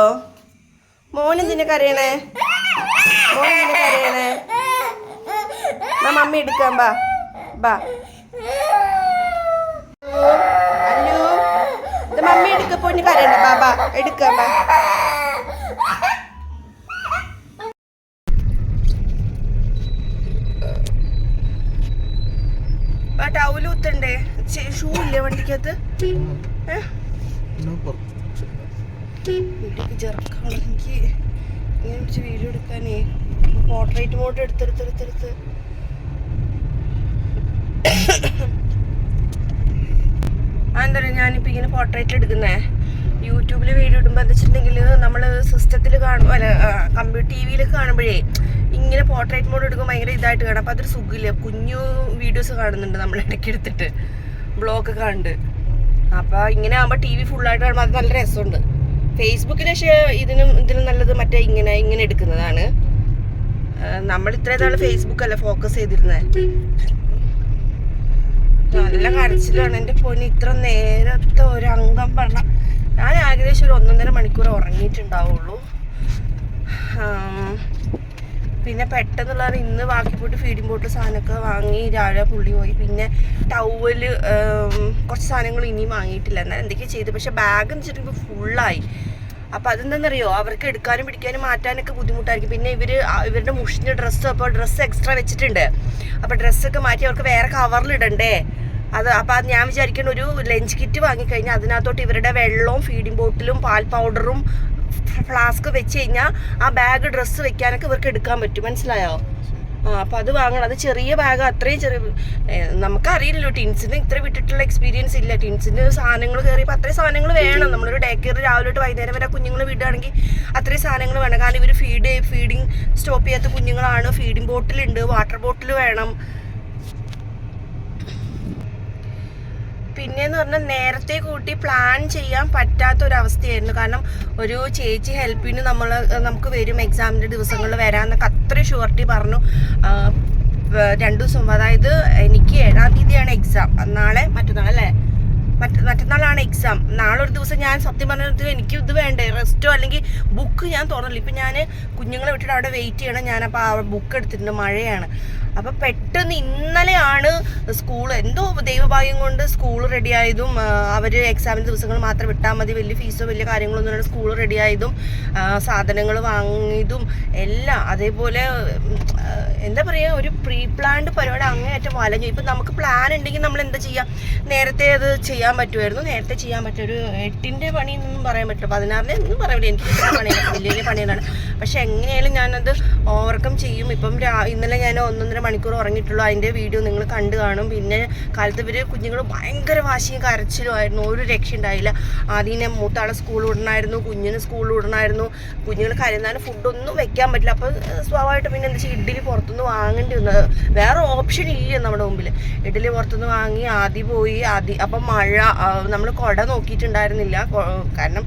മോൻ എന്തിനാ കരയണേ മോൻ എന്തിനാ കരയണേ എന്നാ മമ്മി എടുക്കാം ബാ. ബാ. അല്ലു ഇത് മമ്മി എടുക്ക പൊന്നു കരയണ്ട. ബാ ബാ എടുക്കാം ബാ. ആ ടൗൽ കുത്തണ്ടേ ഷൂ ഇല്ലേ വണ്ടിക്കകത്ത്? ഏ? വീട്ടിലേക്ക് ചെറുക്കണം എനിക്ക് ഇങ്ങനെ വീഡിയോ എടുക്കാനേ. പോർട്രേറ്റ് മോഡ് എടുത്തെടുത്തെടുത്തെടുത്ത് *coughs* എന്താ ഞാനിപ്പോ ഞാനിപ്പോൾ ഇങ്ങനെ പോർട്രേറ്റ് എടുക്കുന്നേ. യൂട്യൂബിൽ വീഡിയോ ഇടുമ്പോൾ എന്താ വെച്ചിട്ടുണ്ടെങ്കിൽ നമ്മൾ സിസ്റ്റത്തിൽ കാണുമ്പോൾ അല്ല കമ്പ്യൂട്ടർ ടി വിയിൽ കാണുമ്പോഴേ ഇങ്ങനെ പോർട്രേറ്റ് മോഡ് എടുക്കുമ്പോൾ ഭയങ്കര ഇതായിട്ട് കാണാം. അപ്പോൾ അതൊരു സുഖമില്ല. കുഞ്ഞു വീഡിയോസ് കാണുന്നുണ്ട് നമ്മൾ ഇടയ്ക്ക് എടുത്തിട്ട്. ബ്ലോഗ് കാണുന്നുണ്ട് അപ്പോൾ ഇങ്ങനെ ആകുമ്പോൾ ടി വി ഫുള്ളായിട്ട് കാണുമ്പോൾ അത് നല്ല രസമുണ്ട്. ഫേസ്ബുക്കിൽ പക്ഷേ ഇതിനും ഇതിനും നല്ലത് മറ്റേ ഇങ്ങനെ ഇങ്ങനെ എടുക്കുന്നതാണ്. നമ്മൾ ഇത്രയും നാൾ ഫേസ്ബുക്ക് അല്ല ഫോക്കസ് ചെയ്തിരുന്നത് നല്ല കരച്ചിലാണ്. എന്റെ പൊന്നി ഇത്ര നേരത്തെ ഒരു അംഗം പറഞ്ഞ ഞാൻ ഏകദേശം ഒരു ഒന്നൊന്നര മണിക്കൂർ ഉറങ്ങിയിട്ടുണ്ടാവുള്ളൂ. പിന്നെ പെട്ടെന്നുള്ളത് ഇന്ന് ബാക്കി പോയിട്ട് ഫീഡിംഗ് ബോട്ടിൽ സാധനമൊക്കെ വാങ്ങി രാവിലെ പുള്ളി പോയി. പിന്നെ ടവൽ കുറച്ച് സാധനങ്ങൾ ഇനിയും വാങ്ങിയിട്ടില്ല. എന്നാൽ എന്തൊക്കെയാ ചെയ്ത്. പക്ഷെ ബാഗ് എന്ന് വെച്ചിട്ടുണ്ടെങ്കിൽ ഫുള്ളായി അപ്പം അതെന്താണെന്നറിയോ അവർക്ക് എടുക്കാനും പിടിക്കാനും മാറ്റാനൊക്കെ ബുദ്ധിമുട്ടായിരിക്കും. പിന്നെ ഇവർ ഇവരുടെ മുഷിഞ്ഞ ഡ്രസ്സും അപ്പോൾ ഡ്രസ്സ് എക്സ്ട്രാ വെച്ചിട്ടുണ്ട്. അപ്പോൾ ഡ്രസ്സൊക്കെ മാറ്റി അവർക്ക് വേറെ കവറിൽ ഇടണ്ടേ? അത് അപ്പോൾ അത് ഞാൻ വിചാരിക്കുന്ന ഒരു ലഞ്ച് കിറ്റ് വാങ്ങിക്കഴിഞ്ഞാൽ അതിനകത്തോട്ട് ഇവരുടെ വെള്ളവും ഫീഡിംഗ് ബോട്ടിലും പാൽ പൗഡറും ഫ്ലാസ്ക് വെച്ച് കഴിഞ്ഞാൽ ആ ബാഗ് ഡ്രസ്സ് വെക്കാനൊക്കെ ഇവർക്ക് എടുക്കാൻ പറ്റും. മനസ്സിലായോ? അപ്പം അത് വാങ്ങണം. അത് ചെറിയ ബാഗ് അത്രയും ചെറിയ നമുക്കറിയില്ലല്ലോ ടിൻസിന് ഇത്ര വിട്ടിട്ടുള്ള എക്സ്പീരിയൻസ് ഇല്ല. ടിൻസിന് സാധനങ്ങൾ കയറിയപ്പോൾ അത്രയും സാധനങ്ങൾ വേണം. നമ്മളൊരു ഡേ കെയർ രാവിലെ തൊട്ട് വൈകുന്നേരം വരെ കുഞ്ഞുങ്ങൾ വിടുകയാണെങ്കിൽ അത്രയും സാധനങ്ങൾ വേണം. കാരണം ഇവർ ഫീഡ് ഫീഡിങ് സ്റ്റോപ്പ് ചെയ്യാത്ത കുഞ്ഞുങ്ങളാണ്. ഫീഡിങ് ബോട്ടിൽ ഉണ്ട് വാട്ടർ ബോട്ടിൽ വേണം. പിന്നെന്ന് പറഞ്ഞാൽ നേരത്തെ കൂട്ടി പ്ലാൻ ചെയ്യാൻ പറ്റാത്ത ഒരു അവസ്ഥയായിരുന്നു കാരണം ഒരു ചേച്ചി ഹെൽപ്പിന് നമ്മൾ നമുക്ക് വരും എക്സാമിന്റെ ദിവസങ്ങളിൽ വരാമെന്നൊക്കെ അത്രയും ഷുവർട്ടി പറഞ്ഞു. രണ്ടു ദിവസം അതായത് എനിക്ക് ഏഴാം തീയതിയാണ് എക്സാം നാളെ മറ്റന്നാൾ അല്ലേ? മറ്റ മറ്റന്നാളാണ് എക്സാം നാളെ ഒരു ദിവസം ഞാൻ സത്യം പറഞ്ഞത് എനിക്ക് ഇത് വേണ്ടേ? റെസ്റ്റോ അല്ലെങ്കിൽ ബുക്ക് ഞാൻ തുറന്നില്ല. ഇപ്പം ഞാൻ കുഞ്ഞുങ്ങളെ വിട്ടിട്ട് അവിടെ വെയിറ്റ് ചെയ്യണം. ഞാനപ്പോൾ ആ ബുക്ക് എടുത്തിട്ടുണ്ട്. മഴയാണ്. അപ്പം പെട്ടെന്ന് ഇന്നലെയാണ് സ്കൂൾ എന്തോ ദൈവഭാഗ്യം കൊണ്ട് സ്കൂൾ റെഡി ആയതും അവർ എക്സാമിന്റെ ദിവസങ്ങൾ മാത്രം വിട്ടാൽ മതി വലിയ ഫീസോ വലിയ കാര്യങ്ങളൊന്നും ഇല്ലാണ്ട് സ്കൂൾ റെഡി ആയതും സാധനങ്ങൾ വാങ്ങിയതും എല്ലാം. അതേപോലെ എന്താ പറയുക ഒരു പ്രീ പ്ലാൻഡ് പരിപാടി അങ്ങേയറ്റം വലഞ്ഞു. ഇപ്പം നമുക്ക് പ്ലാൻ ഉണ്ടെങ്കിൽ നമ്മൾ എന്താ ചെയ്യുക നേരത്തെ അത് ചെയ്യാൻ പറ്റുമായിരുന്നു. നേരത്തെ ചെയ്യാൻ പറ്റും ഒരു എട്ടിന്റെ പണി എന്നൊന്നും പറയാൻ പറ്റില്ല. പതിനാറിന്റെ ഒന്നും പറയാൻ പറ്റില്ല. എനിക്ക് പണിയാണ്. വലിയ വലിയ പണികളാണ്. പക്ഷെ എങ്ങനെയായാലും ഞാനത് ഓവർകം ചെയ്യും. ഇപ്പം ഇന്നലെ ഞാൻ ഒന്നൊന്നര മണിക്കൂർ ഉറങ്ങിയിട്ടുള്ളൂ. അതിന്റെ വീഡിയോ നിങ്ങൾ കണ്ടു കാണും. പിന്നെ കാലത്ത് ഇവർ കുഞ്ഞുങ്ങൾ ഭയങ്കര വാശിയും കരച്ചിലും ആയിരുന്നു. ഒരു രക്ഷ ഉണ്ടായില്ല. ആദ്യം മൂത്താളെ സ്കൂൾ വിടണമായിരുന്നു കുഞ്ഞിന് സ്കൂൾ വിടണമായിരുന്നു കുഞ്ഞുങ്ങൾ കരുന്നാലും ഫുഡൊന്നും വെക്കാൻ പറ്റില്ല. അപ്പോൾ സ്വാഭാവികമായിട്ടും പിന്നെ എന്താ വെച്ചാൽ ഇഡ്ഡലി പുറത്തുനിന്ന് വാങ്ങേണ്ടി വന്നത് വേറെ ഓപ്ഷൻ ഇല്ല നമ്മുടെ മുമ്പിൽ ഇഡ്ഡലി പുറത്തുനിന്ന് വാങ്ങി ആദ്യം പോയി ആദ്യം അപ്പം മഴ നമ്മൾ കുട നോക്കിയിട്ടുണ്ടായിരുന്നില്ല. കാരണം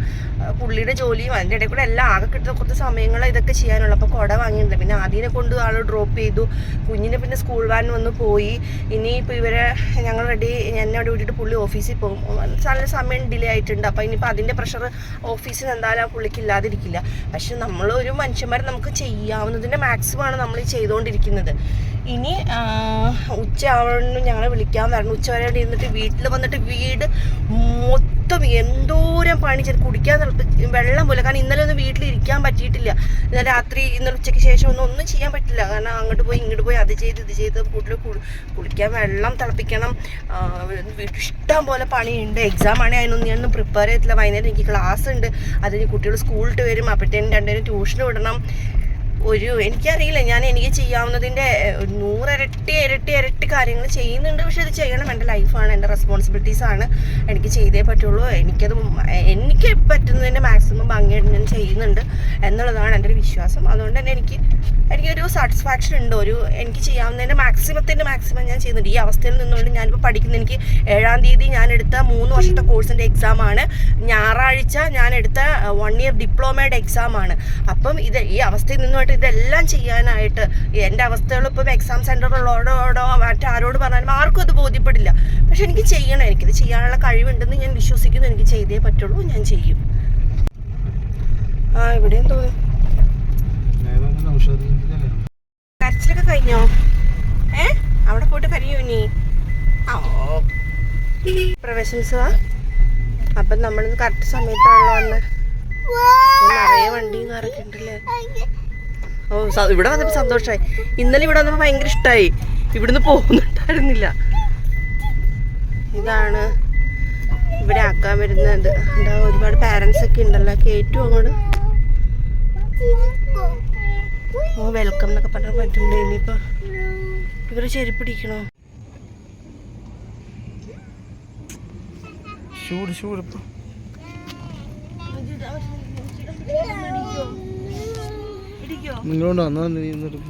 പുള്ളിയുടെ ജോലിയും അതിന്റെ ഇടയിൽ കൂടെ എല്ലാം ആകെ കിട്ടുന്ന കുറച്ച് സമയങ്ങൾ ഇതൊക്കെ ചെയ്യാനുള്ളൂ. അപ്പോൾ കുട വാങ്ങിയിട്ടുണ്ട്. പിന്നെ ആദ്യനെ കൊണ്ട് ആൾ ഡ്രോപ്പ് ചെയ്തു. കുഞ്ഞിനെ പിന്നെ സ്കൂൾ വാൻ വന്ന് പോയി. ഇനിയിപ്പോൾ ഇവരെ ഞങ്ങൾ റെഡി എന്നെ അവിടെ വിട്ടിട്ട് പുള്ളി ഓഫീസിൽ പോകും. നല്ല സമയം ഡിലേ ആയിട്ടുണ്ട്. അപ്പോൾ ഇനിയിപ്പോൾ അതിന്റെ പ്രഷർ ഓഫീസിൽ എന്തായാലും ആ പുള്ളിക്ക് ഇല്ലാതിരിക്കില്ല. പക്ഷെ നമ്മളൊരു മനുഷ്യന്മാർ നമുക്ക് ചെയ്യാവുന്നതിന്റെ മാക്സിമമാണ് നമ്മൾ ചെയ്തുകൊണ്ടിരിക്കുന്നത്. ഇനി ഉച്ച ആവണം ഞങ്ങളെ വിളിക്കാൻ വരണം ഉച്ച വരെ ഇരുന്നിട്ട് വീട്ടിൽ വന്നിട്ട് വീട് മൊത്തം എന്തോരം പണി ചെയ്ത് കുടിക്കാൻ വെള്ളം പോലെ കാരണം ഇന്നലെ ഒന്നും വീട്ടിലിരിക്കാൻ പറ്റിയിട്ടില്ല. ഇന്നലെ രാത്രി ഇന്നലെ ഉച്ചയ്ക്ക് ശേഷം ഒന്നും ഒന്നും ചെയ്യാൻ പറ്റില്ല. കാരണം അങ്ങോട്ട് പോയി ഇങ്ങോട്ട് പോയി അത് ചെയ്ത് ഇത് ചെയ്ത് കൂട്ടിൽ കുളിക്കാൻ വെള്ളം തിളപ്പിക്കണം. ഇഷ്ടം പോലെ പണിയുണ്ട്. എക്സാം ആണെങ്കിൽ അതിനൊന്നും ഞാനൊന്നും പ്രിപ്പയർ ചെയ്തിട്ടില്ല. വൈകുന്നേരം എനിക്ക് ക്ലാസ് ഉണ്ട്. അതിന് കുട്ടികൾ സ്കൂളിട്ട് വരും. അപ്പോഴത്തേനും രണ്ടുപേരും ട്യൂഷന് വിടണം. ഒരു എനിക്കറിയില്ല. ഞാൻ എനിക്ക് ചെയ്യാവുന്നതിന്റെ നൂറിരട്ടി ഇരട്ടി ഇരട്ടി കാര്യങ്ങൾ ചെയ്യുന്നുണ്ട്. പക്ഷെ അത് ചെയ്യണം. എന്റെ ലൈഫാണ് എന്റെ റെസ്പോൺസിബിലിറ്റീസാണ് എനിക്ക് ചെയ്തേ പറ്റുള്ളൂ. എനിക്കത് എനിക്ക് പറ്റുന്നതിന്റെ മാക്സിമം ഭംഗിയായിട്ട് ഞാൻ ചെയ്യുന്നുണ്ട് എന്നുള്ളതാണ് എന്റെ ഒരു വിശ്വാസം. അതുകൊണ്ട് തന്നെ എനിക്ക് എനിക്കൊരു സാറ്റിസ്ഫാക്ഷൻ ഉണ്ട്. ഒരു എനിക്ക് ചെയ്യാവുന്നതിന്റെ മാക്സിമത്തിന്റെ മാക്സിമം ഞാൻ ചെയ്യുന്നുണ്ട്. ഈ അവസ്ഥയിൽ നിന്നുകൊണ്ട് ഞാനിപ്പോൾ പഠിക്കുന്നത്. എനിക്ക് ഏഴാം തീയതി ഞാൻ എടുത്ത മൂന്ന് വർഷത്തെ കോഴ്സിന്റെ എക്സാം ആണ്. ഞായറാഴ്ച ഞാൻ എടുത്ത വൺ ഇയർ ഡിപ്ലോമയുടെ എക്സാം ആണ്. അപ്പം ഇത് ഈ അവസ്ഥയിൽ നിന്നുമായിട്ട് ഇതെല്ലാം ചെയ്യാനായിട്ട് എന്റെ അവസ്ഥകൾ ഇപ്പം എക്സാം സെന്ററുള്ളവരോടോ മറ്റാരോട് പറഞ്ഞാലും ആർക്കും അത് ബോധ്യപ്പെടില്ല. പക്ഷെ എനിക്ക് ചെയ്യണം എനിക്കിത് ചെയ്യാനുള്ള കഴിവുണ്ടെന്ന് ഞാൻ വിശ്വസിക്കുന്നു. എനിക്ക് ചെയ്തേ പറ്റുള്ളൂ ഞാൻ ചെയ്യും. ആ ഇവിടെ എന്തോ? കരച്ചിലൊക്കെ കഴിഞ്ഞോ? ഏ? അവിടെ പോയിട്ട് കരയോ ഇനി? ഓ. അപ്പം നമ്മൾ കറക്റ്റ് സമയത്താണല്ലോ വന്ന്. നിറയെ വണ്ടിയും കാറൊക്കെ ഉണ്ടല്ലേ? ഓ ഇവിടെ വന്നപ്പോൾ സന്തോഷായി. ഇന്നലെ ഇവിടെ വന്നപ്പോൾ ഭയങ്കര ഇഷ്ടമായി ഇവിടുന്ന് പോകുന്നുണ്ടായിരുന്നില്ല. ഇതാണ് ഇവിടെ ആക്കാൻ വരുന്നത്. എന്താ ഒരുപാട് പാരൻസ് ഒക്കെ ഉണ്ടല്ലോ. കയറ്റും അങ്ങോട്ട്. ഓ വെൽക്കം എന്നൊക്കെ പറഞ്ഞാൽ പറ്റുന്നുണ്ട്. ഇനിയിപ്പോ ഇവർ ചെരുപ്പിടിക്കണോ ചൂട് ചൂട്. ഇപ്പൊ നിങ്ങളോട് വന്നാ നീ എന്നിട്ട്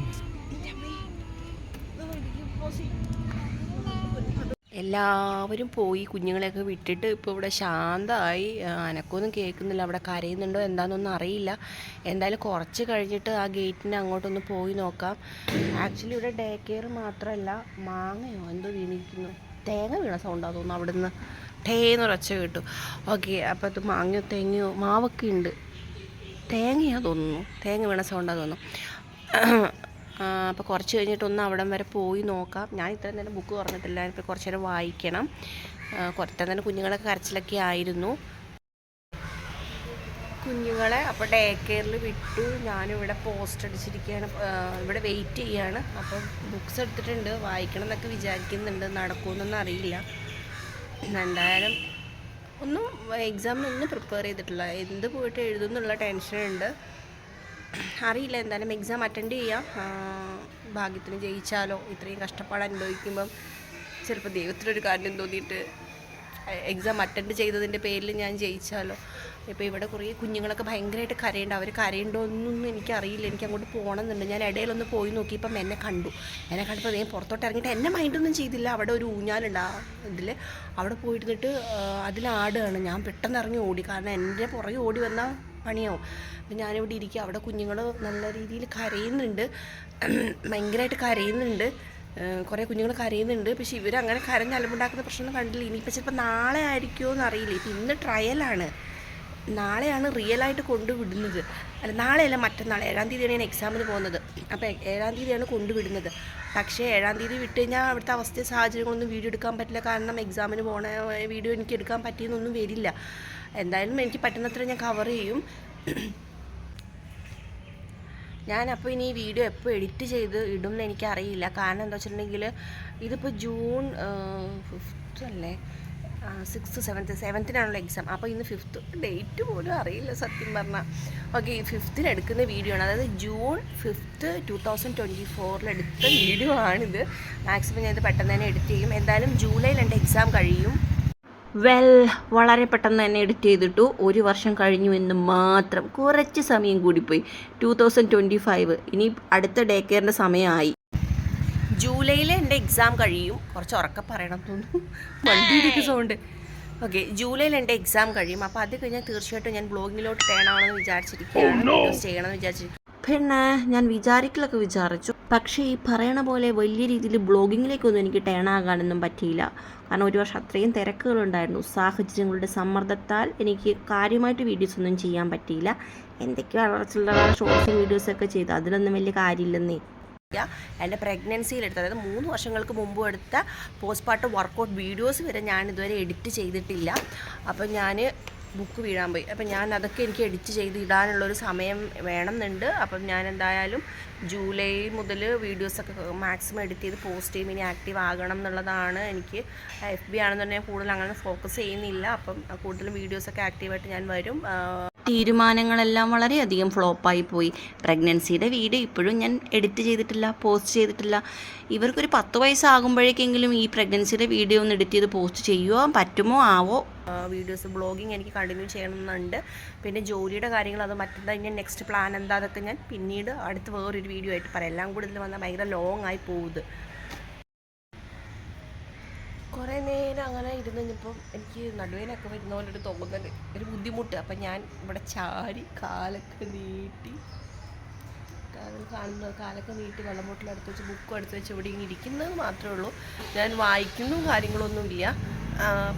എല്ലാവരും പോയി കുഞ്ഞുങ്ങളെയൊക്കെ വിട്ടിട്ട് ഇപ്പോൾ ഇവിടെ ശാന്തമായി. അനക്കൊന്നും കേൾക്കുന്നില്ല. അവിടെ കരയുന്നുണ്ടോ എന്താണെന്നൊന്നും അറിയില്ല. എന്തായാലും കുറച്ച് കഴിഞ്ഞിട്ട് ആ ഗേറ്റിന് അങ്ങോട്ടൊന്ന് പോയി നോക്കാം. ആക്ച്വലി ഇവിടെ ഡേ കെയർ മാത്രമല്ല മാങ്ങയോ എന്തോ വീണിരിക്കുന്നു. തേങ്ങ വീണ സൗണ്ടാ തോന്നുന്നു അവിടുന്ന്. ടേന്നൊരൊച്ച കേട്ടു. ഓക്കെ അപ്പോൾ അത് മാങ്ങയോ തേങ്ങയോ മാവൊക്കെ ഉണ്ട്. തേങ്ങയാ തോന്നുന്നു. തേങ്ങ വീണ സൗണ്ടാ തോന്നുന്നു. അപ്പോൾ കുറച്ച് കഴിഞ്ഞിട്ടൊന്ന് അവിടം വരെ പോയി നോക്കാം. ഞാൻ ഇത്രയും നേരം ബുക്ക് തുറന്നിട്ടില്ല. ഇപ്പോൾ കുറച്ച് നേരം വായിക്കണം. കുറച്ച് നേരം കുഞ്ഞുങ്ങളൊക്കെ കരച്ചിലൊക്കെ ആയിരുന്നു. കുഞ്ഞുങ്ങളെ അപ്പോൾ ഡേ കെയറിൽ വിട്ടു. ഞാനിവിടെ പോസ്റ്റ് അടിച്ചിരിക്കുകയാണ് ഇവിടെ വെയിറ്റ് ചെയ്യാണ്. അപ്പോൾ ബുക്ക്സ് എടുത്തിട്ടുണ്ട്. വായിക്കണം എന്നൊക്കെ വിചാരിക്കുന്നുണ്ട്. നടക്കുമെന്നൊന്നും അറിയില്ല. എന്തായാലും ഒന്നും എക്സാമിനൊന്നും പ്രിപ്പയർ ചെയ്തിട്ടില്ല. എന്ത് പോയിട്ട് എഴുതും എഴുതുന്നുള്ള ടെൻഷനുണ്ട് അറിയില്ല എന്തായാലും എക്സാം അറ്റൻഡ് ചെയ്യാം. ഭാഗ്യത്തിന് ജയിച്ചാലോ? ഇത്രയും കഷ്ടപ്പാട് അനുഭവിക്കുമ്പം ചിലപ്പോൾ ദൈവത്തിനൊരു കാര്യം തോന്നിയിട്ട് എക്സാം അറ്റൻഡ് ചെയ്തതിന്റെ പേരിൽ ഞാൻ ജയിച്ചാലോ? ഇപ്പോൾ ഇവിടെ കുറേ കുഞ്ഞുങ്ങളൊക്കെ ഭയങ്കരമായിട്ട് കരയുണ്ട്. അവർ കരയുണ്ടോ എന്നൊന്നും എനിക്കറിയില്ല. എനിക്ക് അങ്ങോട്ട് പോകണമെന്നുണ്ട്. ഞാൻ ഇടയിലൊന്ന് പോയി നോക്കിയപ്പം എന്നെ കണ്ടു. എന്നെ കണ്ടപ്പോൾ ഞാൻ പുറത്തോട്ട് ഇറങ്ങിയിട്ട് എന്നെ മൈൻഡൊന്നും ചെയ്തില്ല. അവിടെ ഒരു ഊഞ്ഞാലുണ്ട്. ആ ഇതിൽ അവിടെ പോയിരുന്നിട്ട് അതിലാടുകയാണ് ഞാൻ പെട്ടെന്ന് ഇറങ്ങി ഓടി. കാരണം എന്റെ പുറകെ ഓടി വന്നാൽ പണിയാവും. അപ്പം ഞാനിവിടെ ഇരിക്കുക. അവിടെ കുഞ്ഞുങ്ങൾ നല്ല രീതിയിൽ കരയുന്നുണ്ട്. ഭയങ്കരമായിട്ട് കരയുന്നുണ്ട്. കുറേ കുഞ്ഞുങ്ങൾ കരയുന്നുണ്ട്. പക്ഷേ ഇവരങ്ങനെ കരഞ്ഞ് അലമ്പുണ്ടാക്കുന്ന പ്രശ്നമൊന്നും കണ്ടില്ല. ഇനിയിപ്പോൾ ചിലപ്പോൾ നാളെ ആയിരിക്കുമോ എന്നറിയില്ല. ഇപ്പം ഇന്ന് ട്രയലാണ് നാളെയാണ് റിയലായിട്ട് കൊണ്ടുവിടുന്നത്. അല്ല നാളെയല്ല മറ്റന്നാൾ. ഏഴാം തീയതിയാണ് ഞാൻ എക്സാമിന് പോകുന്നത്. അപ്പോൾ ഏഴാം തീയതിയാണ് കൊണ്ടുവിടുന്നത്. പക്ഷേ ഏഴാം തീയതി വിട്ട് കഴിഞ്ഞാൽ അവിടുത്തെ അവസ്ഥ സാഹചര്യങ്ങളൊന്നും വീഡിയോ എടുക്കാൻ പറ്റില്ല. കാരണം എക്സാമിന് പോണ വീഡിയോ എനിക്ക് എടുക്കാൻ പറ്റിയെന്നൊന്നും വരില്ല. എന്തായാലും എനിക്ക് പറ്റുന്നത്ര ഞാൻ കവർ ചെയ്യും. ഞാൻ അപ്പോൾ ഇനി ഈ വീഡിയോ എപ്പോൾ എഡിറ്റ് ചെയ്ത് ഇടും എന്ന് എനിക്കറിയില്ല. കാരണം എന്താ വെച്ചിട്ടുണ്ടെങ്കിൽ ഇതിപ്പോൾ ജൂൺ ഫിഫ്ത്ത് അല്ലേ? സിക്സ്ത്ത് സെവൻത്ത് സെവൻത്തിനാണല്ലോ എക്സാം അപ്പോൾ ഇന്ന് ഫിഫ്ത്ത് ഡേറ്റ് പോലും അറിയില്ല സത്യം പറഞ്ഞാൽ ഓക്കെ ഈ ഫിഫ്ത്തിന് എടുക്കുന്ന വീഡിയോ ആണ്. അതായത് June fifth two thousand twenty ഫോറിലെടുത്ത video ആണിത്. മാക്സിമം ഞാനിത് പെട്ടെന്ന് തന്നെ എഡിറ്റ് ചെയ്യും. എന്തായാലും ജൂലൈയിൽ എന്റെ എക്സാം കഴിയും. വെൽ വളരെ പെട്ടെന്ന് തന്നെ എഡിറ്റ് ചെയ്തിട്ടു. ഒരു വർഷം കഴിഞ്ഞു എന്ന് മാത്രം കുറച്ച് സമയം കൂടിപ്പോയി. ടു തൗസൻഡ് ട്വന്റി ഫൈവ് ഇനി അടുത്ത ഡേ കെയറിന്റെ സമയമായി. ജൂലൈയിൽ എന്റെ എക്സാം കഴിയും. കുറച്ച് ഉറക്കെ പറയണം തോന്നുന്നു. വണ്ടിയിലേക്ക് സൗണ്ട്. ഓക്കെ ജൂലൈയിൽ എന്റെ എക്സാം കഴിയും. അപ്പോൾ അത് കഴിഞ്ഞാൽ തീർച്ചയായിട്ടും ഞാൻ ബ്ലോഗിങ്ങിലോട്ട് ടേൺ ആവണമെന്ന് വിചാരിച്ചിരിക്കുകയാണ്. വീഡിയോസ് ചെയ്യണമെന്ന് വിചാരിച്ചിരിക്കും പിന്നെ ഞാൻ വിചാരിക്കലൊക്കെ വിചാരിച്ചു. പക്ഷേ ഈ പറയണ പോലെ വലിയ രീതിയിൽ ബ്ലോഗിങ്ങിലേക്കൊന്നും എനിക്ക് ടേൺ ആകാനൊന്നും പറ്റിയില്ല. കാരണം ഒരു വർഷം അത്രയും തിരക്കുകളുണ്ടായിരുന്നു. സാഹചര്യങ്ങളുടെ സമ്മർദ്ദത്താൽ എനിക്ക് കാര്യമായിട്ട് വീഡിയോസ് ഒന്നും ചെയ്യാൻ പറ്റിയില്ല. എന്തൊക്കെയോ ഷോർട്സും വീഡിയോസൊക്കെ ചെയ്തു. അതിലൊന്നും വലിയ കാര്യമില്ലെന്നേ. എന്റെ പ്രഗ്നൻസിയിലെടുത്ത അതായത് മൂന്ന് വർഷങ്ങൾക്ക് മുമ്പ് എടുത്ത പോസ്റ്റ് പാർട്ടം വർക്കൗട്ട് വീഡിയോസ് വരെ ഞാൻ ഇതുവരെ എഡിറ്റ് ചെയ്തിട്ടില്ല. അപ്പോൾ ഞാൻ ബുക്ക് വീഴാൻ പോയി. അപ്പം ഞാൻ അതൊക്കെ എനിക്ക് എഡിറ്റ് ചെയ്ത് ഇടാനുള്ളൊരു സമയം വേണമെന്നുണ്ട്. അപ്പം ഞാൻ എന്തായാലും ജൂലൈ മുതൽ വീഡിയോസൊക്കെ മാക്സിമം എഡിറ്റ് ചെയ്ത് പോസ്റ്റ് ചെയ്യും. ഇനി ആക്റ്റീവ് ആകണം എന്നുള്ളതാണ് എനിക്ക് എഫ് ബി ആണെന്നുണ്ടെങ്കിൽ കൂടുതൽ അങ്ങനെ ഫോക്കസ് ചെയ്യുന്നില്ല. അപ്പം കൂടുതലും വീഡിയോസൊക്കെ ആക്റ്റീവായിട്ട് ഞാൻ വരും. തീരുമാനങ്ങളെല്ലാം വളരെയധികം ഫ്ലോപ്പായി പോയി. പ്രഗ്നൻസിയുടെ വീഡിയോ ഇപ്പോഴും ഞാൻ എഡിറ്റ് ചെയ്തിട്ടില്ല പോസ്റ്റ് ചെയ്തിട്ടില്ല. ഇവർക്കൊരു പത്ത് വയസ്സാകുമ്പോഴേക്കെങ്കിലും ഈ പ്രഗ്നൻസിയുടെ വീഡിയോ ഒന്ന് എഡിറ്റ് ചെയ്ത് പോസ്റ്റ് ചെയ്യുമോ പറ്റുമോ? ആവോ? വീഡിയോസ് ബ്ലോഗിങ് എനിക്ക് കണ്ടിന്യൂ ചെയ്യണമെന്നുണ്ട്. പിന്നെ ജോലിയുടെ കാര്യങ്ങൾ അത് മറ്റെന്താ ഇനി നെക്സ്റ്റ് പ്ലാൻ എന്താ? അതൊക്കെ ഞാൻ പിന്നീട് അടുത്ത് വേറൊരു വീഡിയോ ആയിട്ട് പറയാം. എല്ലാം കൂടുതൽ വന്നാൽ ഭയങ്കര ലോങ് ആയി പോകുന്നത് കുറേ നേരം അങ്ങനെ ഇരുന്ന് കഴിഞ്ഞപ്പം എനിക്ക് നടുവേനൊക്കെ വരുന്ന പോലെ ഒരു തോന്നൽ ഒരു ബുദ്ധിമുട്ട്. അപ്പം ഞാൻ ഇവിടെ ചാരി കാലൊക്കെ നീട്ടി അതിൽ കാണുന്നത് കാലൊക്കെ നീട്ടി വെള്ളം ബോട്ടിൽ എടുത്ത് വെച്ച് ബുക്കും എടുത്ത് വെച്ച് ഇവിടെ ഇങ്ങനെ ഇരിക്കുന്നത് മാത്രമേ ഉള്ളൂ. ഞാൻ വായിക്കുന്നു കാര്യങ്ങളൊന്നുമില്ല.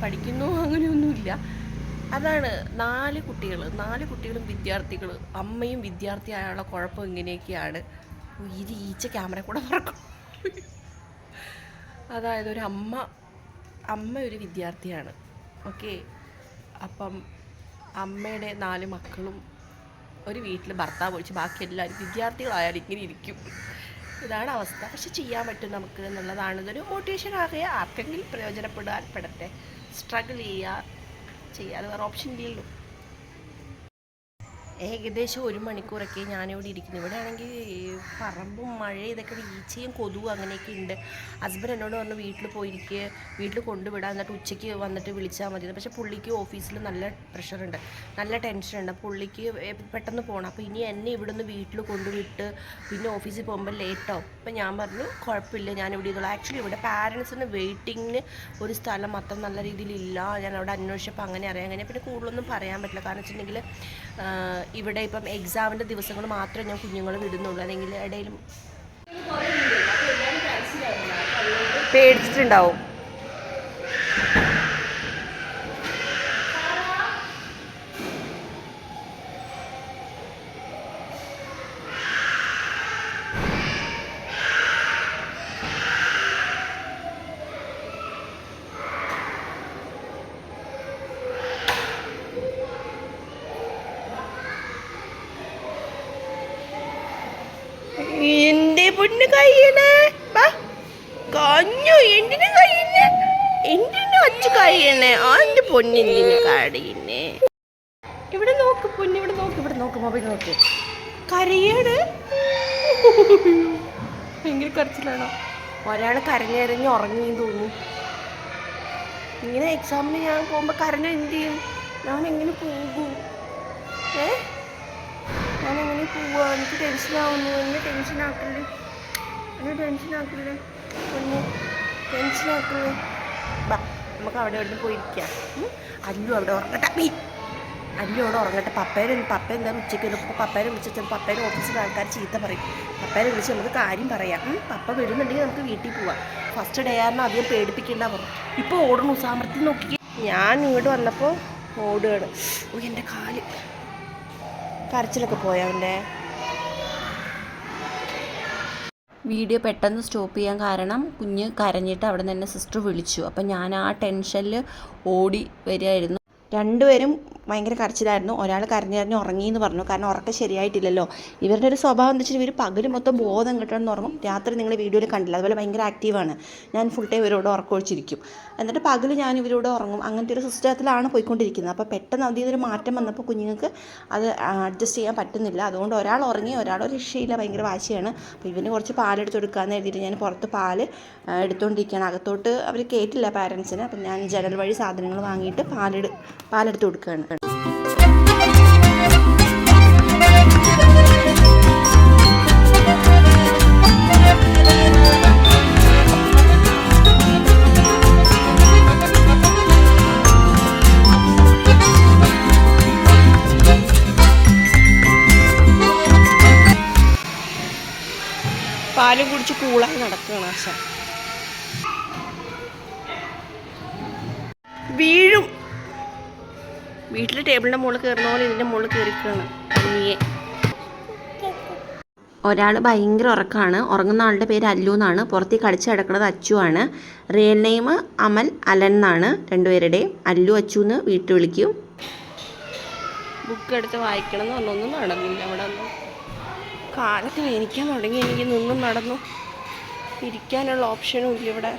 പഠിക്കുന്നു അങ്ങനെയൊന്നുമില്ല. അതാണ് നാല് കുട്ടികൾ നാല് കുട്ടികളും വിദ്യാർത്ഥികൾ അമ്മയും വിദ്യാർത്ഥി ആയുള്ള കുഴപ്പം ഇങ്ങനെയൊക്കെയാണ്. ഇത് ഈച്ച ക്യാമറ കൂടെ പറക്കും അതായത് ഒരു അമ്മ അമ്മ ഒരു വിദ്യാർത്ഥിയാണ്. ഓക്കെ? അപ്പം അമ്മയുടെ നാല് മക്കളും ഒരു വീട്ടിൽ ഭർത്താവ് ഒഴിച്ച് ബാക്കി എല്ലാവരും വിദ്യാർത്ഥികളായാലും ഇങ്ങനെ ഇരിക്കും. ഇതാണ് അവസ്ഥ. പക്ഷെ ചെയ്യാൻ പറ്റും നമുക്ക് എന്നുള്ളതാണ് ഇതൊരു മോട്ടിവേഷൻ ആകുക ആർക്കെങ്കിലും പ്രയോജനപ്പെടാൻ പെടട്ടെ. സ്ട്രഗിൾ ചെയ്യുക ചെയ്യാതെ വേറെ ഓപ്ഷൻ ഇല്ലല്ലോ. ഏകദേശം ഒരു മണിക്കൂറൊക്കെ ഞാനിവിടെ ഇരിക്കുന്നു. ഇവിടെ ആണെങ്കിൽ പറമ്പും മഴ ഇതൊക്കെ ഈച്ചയും കൊതുവും അങ്ങനെയൊക്കെ ഉണ്ട്. ഹസ്ബൻഡ് എന്നോട് പറഞ്ഞു വീട്ടിൽ പോയിരിക്കുക വീട്ടിൽ കൊണ്ടുവിടാം എന്നിട്ട് ഉച്ചയ്ക്ക് വന്നിട്ട് വിളിച്ചാൽ മതി പക്ഷേ പുള്ളിക്ക് ഓഫീസിൽ നല്ല പ്രഷറുണ്ട് നല്ല ടെൻഷനുണ്ട് പുള്ളിക്ക് പെട്ടെന്ന് പോകണം അപ്പോൾ ഇനി എന്നെ ഇവിടെ നിന്ന് വീട്ടിൽ കൊണ്ടുവിട്ട് പിന്നെ ഓഫീസിൽ പോകുമ്പോൾ ലേറ്റാവും അപ്പം ഞാൻ പറഞ്ഞു കുഴപ്പമില്ല ഞാൻ ഇവിടെ ഇതുള്ളൂ ആക്ച്വലി ഇവിടെ പാരൻസിന് വെയിറ്റിങ്ങിന് ഒരു സ്ഥലം മൊത്തം നല്ല രീതിയിലില്ല ഞാൻ അവിടെ അന്വേഷിച്ചപ്പോൾ അങ്ങനെ അറിയാം അങ്ങനെ. പിന്നെ കൂടുതലൊന്നും പറയാൻ പറ്റില്ല. കാരണം വെച്ചിട്ടുണ്ടെങ്കിൽ ഇവിടെ ഇപ്പം എക്സാമിന്റെ ദിവസങ്ങൾ മാത്രമേ ഞാൻ കുഞ്ഞുങ്ങളെ വിടുന്നുള്ളൂ. അല്ലെങ്കിൽ ഇടയിലും പേടിച്ചിട്ടുണ്ടാവും എന്റെ പൊന്ന് കയ്യണേ കഞ്ഞു എന്തിനു കയ്യണേ എന്തിനു അച്ചു കയ്യണേ ആ എന്റെ പൊന്നെന്തിനു കടയുന്നേ ഇവിടെ നോക്ക് പൊന്നു ഇവിടെ നോക്ക് ഇവിടെ നോക്ക് മൊബൈൽ നോക്ക്. കരയാണ് ഭയങ്കര കരച്ചിലാണോ. ഒരാൾ കരഞ്ഞിറങ്ങി ഉറങ്ങി തോന്നുന്നു. ഇങ്ങനെ എക്സാമിന് ഞാൻ പോകുമ്പോൾ കരഞ്ഞ എന്ത് ചെയ്യും? ഞാൻ എങ്ങനെ പോകും? ഏ? ഞാൻ എങ്ങനെ പോവാ? എനിക്ക് ടെൻഷനാവുന്നു എന്നെ ടെൻഷനാക്കല്ലേ എന്നെ ടെൻഷനാക്കല്ലേ ഒന്ന് ടെൻഷനാക്കല്ലേ ബാ നമുക്ക് അവിടെ എവിടെ പോയിരിക്കാം. അല്ലു അവിടെ ഉറങ്ങട്ടെ. അല്ലു ഉറങ്ങട്ടെ. പപ്പേനെ പപ്പ എന്താ ഉച്ചയ്ക്ക് ഇപ്പോൾ പപ്പേനെ വിളിച്ചിട്ട് പപ്പേനെ ഓഫീസിലെ ആൾക്കാർ ചീത്ത പറയും. പപ്പേനെ വിളിച്ച് നമുക്ക് കാര്യം പറയാം. പപ്പ വരുന്നുണ്ടെങ്കിൽ നമുക്ക് വീട്ടിൽ പോവാം. ഫസ്റ്റ് ഡേ ആയിരുന്നു അധികം പേടിപ്പിക്കേണ്ട പറഞ്ഞു ഇപ്പോൾ ഓടണു സാമർത്ഥ്യം നോക്കി. ഞാൻ ഇങ്ങോട്ട് വന്നപ്പോൾ ഓടുകയാണ്. ഓ എന്റെ കാൽ. കരച്ചിലൊക്കെ പോയാ അവന്റെ വീഡിയോ പെട്ടെന്ന് സ്റ്റോപ്പ് ചെയ്യാൻ കാരണം കുഞ്ഞ് കരഞ്ഞിട്ട് അവിടെ നിന്ന് തന്നെ സിസ്റ്റർ വിളിച്ചു. അപ്പം ഞാൻ ആ ടെൻഷനിൽ ഓടി വരികയായിരുന്നു. രണ്ടുപേരും ഭയങ്കര കരച്ചിലായിരുന്നു. ഒരാൾ കരഞ്ഞു കരഞ്ഞ് ഉറങ്ങി എന്ന് പറഞ്ഞു. കാരണം ഉറക്കം ശരിയായിട്ടില്ലല്ലോ. ഇവരുടെ ഒരു സ്വഭാവം എന്ന് വെച്ചാൽ ഇവർ പകൽ മൊത്തം ബോധം കിട്ടണമെന്ന് ഉറങ്ങും. രാത്രി നിങ്ങൾ വീഡിയോയിൽ കണ്ടില്ല. അതുപോലെ ഭയങ്കര ആക്റ്റീവാണ് ഞാൻ ഫുൾ ടൈം ഇവരോട് ഉറക്കമൊഴിച്ചിരിക്കും എന്നിട്ട് പകൽ ഞാൻ ഇവരോട് ഉറങ്ങും. അങ്ങനത്തെ ഒരു സിസ്റ്റത്തിലാണ് പോയിക്കൊണ്ടിരിക്കുന്നത്. അപ്പോൾ പെട്ടെന്ന് അതിൽ മാറ്റം വന്നപ്പോൾ കുഞ്ഞുങ്ങൾക്ക് അത് അഡ്ജസ്റ്റ് ചെയ്യാൻ പറ്റുന്നില്ല. അതുകൊണ്ട് ഒരാൾ ഉറങ്ങി ഒരാൾ ഒരു രക്ഷയില്ല. ഭയങ്കര വാശിയാണ്. അപ്പോൾ ഇവന് കുറച്ച് പാലെടുത്ത് കൊടുക്കാമെന്ന് എഴുതിയിട്ട് ഞാൻ പുറത്ത് പാൽ എടുത്തുകൊണ്ടിരിക്കുകയാണ് അകത്തോട്ട് അവർ കേട്ടില്ല പാരൻസിന് അപ്പം ഞാൻ ജനൽ വഴി സാധനങ്ങൾ വാങ്ങിയിട്ട് പാലെടു പാലെടുത്ത് കൊടുക്കുകയാണ് പാലും കുടിച്ച് കൂളായി നടക്കുകയാണ് ആശ വീഴും. വീട്ടിലെ ടേബിളിന്റെ മുകളിൽ കയറുന്ന പോലെ ഇതിന്റെ മുകളിൽ കയറിക്കുകയാണ് ഒരാൾ ഭയങ്കര ഉറക്കമാണ് ഉറങ്ങുന്ന ആളുടെ പേര് അല്ലു എന്നാണ്. പുറത്തേക്ക് കളിച്ച് കിടക്കുന്നത് അച്ചു ആണ്. റിയൽ നെയിം അമൽ അലൻ എന്നാണ് രണ്ടുപേരുടെയും അല്ലു അച്ചു എന്ന് വീട്ടിൽ വിളിക്കും. ബുക്ക് എടുത്ത് വായിക്കണം എന്ന് പറഞ്ഞൊന്നും നടന്നില്ല അവിടെ ഒന്നും കാലത്ത് വേനിക്കാൻ തുടങ്ങി. എനിക്ക് നിന്നും നടന്നു. ഇരിക്കാനുള്ള ഓപ്ഷനും ഇല്ല ഇവിടെ.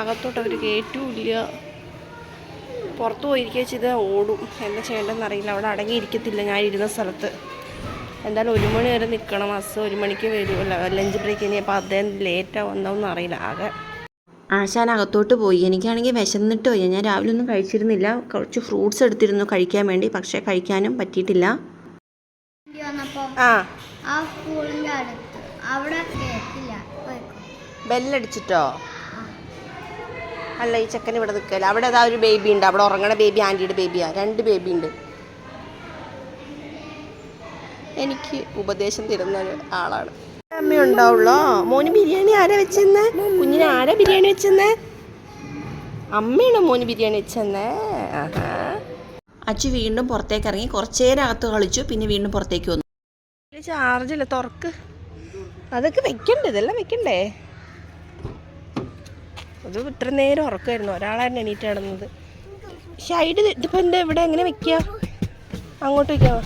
അകത്തോട്ട് അവർ കയറ്റും ഇല്ല പുറത്ത് പോയിരിക്കുക ചെയ്ത് ഓടും. എന്താ ചെയ്യേണ്ടതെന്ന് അറിയില്ല. അവിടെ അടങ്ങിയിരിക്കത്തില്ല. ഞാൻ ഇരുന്ന സ്ഥലത്ത്. എന്തായാലും ഒരു മണി വരെ നിൽക്കണം. ബസ് ഒരു മണിക്ക് വരുമല്ല ലഞ്ച് ബ്രേക്ക് ഇനി അപ്പോൾ അദ്ദേഹം ലേറ്റാണ് വന്നതെന്ന് അറിയില്ല. ആകെ. ആശാൻ അകത്തോട്ട് പോയി. എനിക്കാണെങ്കിൽ വിശന്നിട്ട് പോയി ഞാൻ രാവിലെ ഒന്നും കഴിച്ചിരുന്നില്ല. കുറച്ച് ഫ്രൂട്ട്സ് എടുത്തിരുന്നു കഴിക്കാൻ വേണ്ടി. പക്ഷെ കഴിക്കാനും പറ്റിയിട്ടില്ല. ആ. ആ സ്കൂളിന്റെ അടുത്ത്. അവിടെ. ബെല്ലടിച്ചിട്ടോ? അല്ല ഈ ചെക്കൻ ഇവിടെ നിൽക്കല്ല? അവിടെ അതാ ഒരു ബേബി ഉണ്ട്? അവിടെ ഉറങ്ങണ ബേബി ആന്റിയുടെ ബേബിയാ രണ്ട് ബേബി ഉണ്ട്. എനിക്ക് ഉപദേശം തരുന്ന ഒരു ആളാണ്. അമ്മ ഉണ്ടാവുള്ളോ? മോന് ബിരിയാണി ആരാ വെച്ചെന്ന്? കുഞ്ഞിന് ആരാ ബിരിയാണി വെച്ചെന്ന്? അമ്മയാണോ മോന് ബിരിയാണി വെച്ചെന്നേ? അച്ചു വീണ്ടും പുറത്തേക്ക് ഇറങ്ങി. കുറച്ചേരം അകത്ത് കളിച്ചു. പിന്നെ വീണ്ടും പുറത്തേക്ക് വന്നു. ചാർജില്ല തുറക്ക്. അതൊക്കെ വെക്കണ്ടേ? ഇതെല്ലാം വെക്കണ്ടേ? അത് ഇത്ര നേരം ഉറക്കമായിരുന്നു ഒരാളായിരുന്നു എണീറ്റ് കിടന്നത് ഷൈഡ് ഇതിപ്പോൾ എന്താ ഇവിടെ എങ്ങനെ വെക്കുക അങ്ങോട്ട് വെക്കാമോ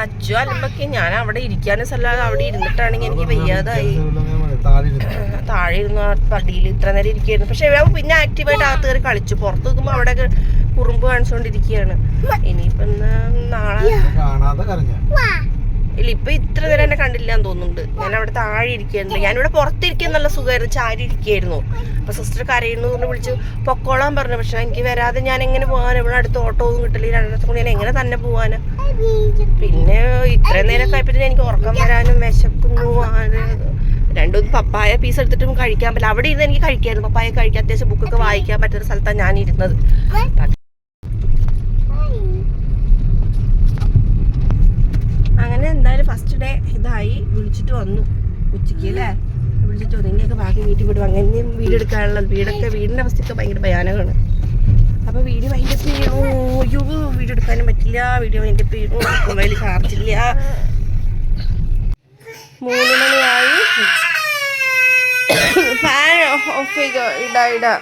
അച്ചു അലമ്പൊക്കെ ഞാൻ അവിടെ ഇരിക്കാനും സ്ഥലം അവിടെ ഇരുന്നിട്ടാണെങ്കിൽ എനിക്ക് വയ്യാതായി. താഴെ ഇരുന്നു പടിയിൽ ഇത്ര നേരം ഇരിക്കുകയായിരുന്നു പക്ഷെ പിന്നെ ആക്റ്റീവായിട്ട് അകത്ത് കയറി കളിച്ചു. പുറത്ത് നോക്കുമ്പോൾ അവിടെ കുറുമ്പ് കാണിച്ചുകൊണ്ടിരിക്കുകയാണ്. ഇനിയിപ്പം നാളെ? കാണാതെ കരഞ്ഞ. ഇല്ല ഇപ്പൊ ഇത്ര നേരം എന്നെ കണ്ടില്ല എന്ന് തോന്നുന്നുണ്ട്. ഞാൻ അവിടെ താഴെ ഇരിക്കുന്നുണ്ട് ഞാനിവിടെ പുറത്തിരിക്കാൻ നല്ല സുഖമായിരുന്നു. ചാരി ഇരിക്കുകയായിരുന്നു. അപ്പൊ സിസ്റ്റർ കരയുന്നു പറഞ്ഞു വിളിച്ച്. പൊക്കോളാൻ പറഞ്ഞു. പക്ഷെ എനിക്ക് വരാതെ ഞാൻ എങ്ങനെ പോകാൻ ഇവിടെ അടുത്ത് ഓട്ടോ ഒന്നും കിട്ടില്ല. രണ്ടിടത്തും കൂടി ഞാൻ എങ്ങനെ തന്നെ പോവാന് പിന്നെ ഇത്രയും നേരം കഴിപ്പിട്ട് എനിക്ക് ഉറക്കം വരാനും വിശക്കുന്നു രണ്ടും പപ്പായ പീസ് എടുത്തിട്ടും കഴിക്കാൻ പറ്റില്ല. അവിടെ ഇരുന്ന് എനിക്ക് കഴിക്കായിരുന്നു. പപ്പായ കഴിക്കാൻ അത്യാവശ്യം ബുക്കൊക്കെ വായിക്കാൻ പറ്റുന്ന സ്ഥലത്താണ് ഞാൻ ഇരുന്നത് അങ്ങനെ എന്തായാലും ഫസ്റ്റ് ഡേ ഇതായി വിളിച്ചിട്ട് വന്നു. ഉച്ചയ്ക്ക് അല്ലേ? വിളിച്ചിട്ട് വന്നു. ഇനിയൊക്കെ ബാക്കി വീട്ടിൽ വിടും അങ്ങനെ വീട് എടുക്കാനുള്ള വീടൊക്കെ വീടിന്റെ അവസ്ഥയൊക്കെ ഭയങ്കര ഭയാനകമാണ്. അപ്പോൾ വീട് ഭയങ്കര അയ്യോ വീട് എടുക്കാനും പറ്റില്ല. വീഡിയോ പേരും. മൊബൈൽ ചാർജില്ല മൂന്ന് മണിയായി. ഫാൻ ഓഫ് ചെയ്തോ ഇടാ ഇടാ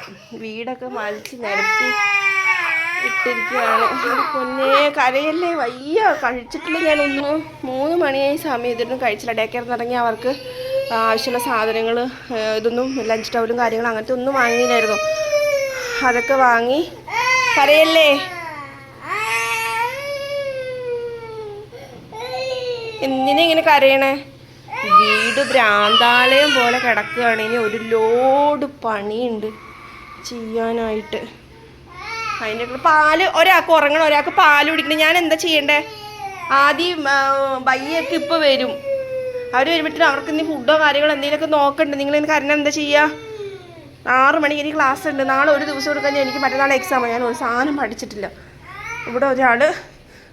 വീടൊക്കെ മലിച്ച് നിരത്തി. ഇട്ടിരിക്കുകയാണ്. പൊന്നേ കരയല്ലേ? വയ്യ കഴിച്ചിട്ടില്ല ഞാൻ ഒന്ന് മൂന്ന് മണിയായി സമയം ഇതിനും കഴിച്ചില്ല. ഡേക്കർ ഇറങ്ങി അവർക്ക് ആവശ്യമുള്ള സാധനങ്ങൾ ഇതൊന്നും ലഞ്ച് ടൗലും കാര്യങ്ങളും അങ്ങനത്തെ ഒന്നും വാങ്ങിയില്ലായിരുന്നു. അതൊക്കെ വാങ്ങി. കരയല്ലേ? എന്തിനാ ഇങ്ങനെ കരയണേ? വീട് ഭ്രാന്താലയം പോലെ കിടക്കുകയാണ്. ഇനി ഒരു ലോഡ് പണിയുണ്ട് ചെയ്യാനായിട്ട്. അതിന്റെ പാൽ ഒരാൾക്ക് ഉറങ്ങണം ഒരാൾക്ക് പാൽ കുടിക്കണം. ഞാൻ എന്താ ചെയ്യണ്ടേ? ആദ്യം ബയ്യൊക്കെ ഇപ്പോൾ വരും. അവർ വരുമ്പോഴത്തേനും അവർക്ക് ഇനി ഫുഡോ കാര്യങ്ങളോ എന്തെങ്കിലുമൊക്കെ നോക്കണ്ടേ? നിങ്ങൾ എനിക്ക് കാരണം എന്താ ചെയ്യുക ആറ് മണിക്ക് എനിക്ക് ക്ലാസ് ഉണ്ട്. നാളെ ഒരു ദിവസം എടുക്കാൻ എനിക്ക് മറ്റന്നാൾ എക്സാമാണ് ഞാൻ ഒരു സാധനം പഠിച്ചിട്ടില്ല. ഇവിടെ ഒരാൾ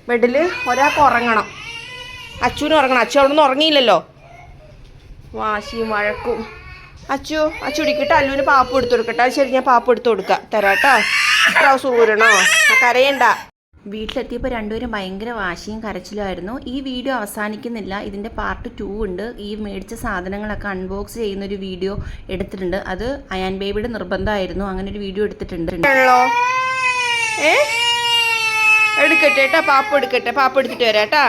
ബെഡിൽ ഒരാൾക്ക് ഉറങ്ങണം. അച്ചുവിന് ഉറങ്ങണം. അച്ചു അവിടെ നിന്ന് ഉറങ്ങിയില്ലല്ലോ. വാശിയും വഴക്കും. അച്ചു അച്ചു ഇടിക്കട്ടെ അല്ലുവിന് പാപ്പ് എടുത്തു കൊടുക്കട്ടെ. ശരി ഞാൻ പാപ്പ് എടുത്തു കൊടുക്കാം. തരാട്ടോ ട്രൗസ് ഊരണോ? കരയണ്ട. വീട്ടിലെത്തിയപ്പോൾ രണ്ടുപേരും ഭയങ്കര വാശിയും കരച്ചിലുമായിരുന്നു ഈ വീഡിയോ അവസാനിക്കുന്നില്ല. ഇതിന്റെ പാർട്ട് ടു ഉണ്ട്. ഈ മേടിച്ച സാധനങ്ങളൊക്കെ അൺബോക്സ് ചെയ്യുന്നൊരു വീഡിയോ എടുത്തിട്ടുണ്ട്. അത് അയാൻ ബേബിയുടെ നിർബന്ധമായിരുന്നു. അങ്ങനെ ഒരു വീഡിയോ എടുത്തിട്ടുണ്ട്. എടുക്കട്ടെ കേട്ടോ പാപ്പ് എടുക്കട്ടെ. പാപ്പ് എടുത്തിട്ട് വരാട്ടാ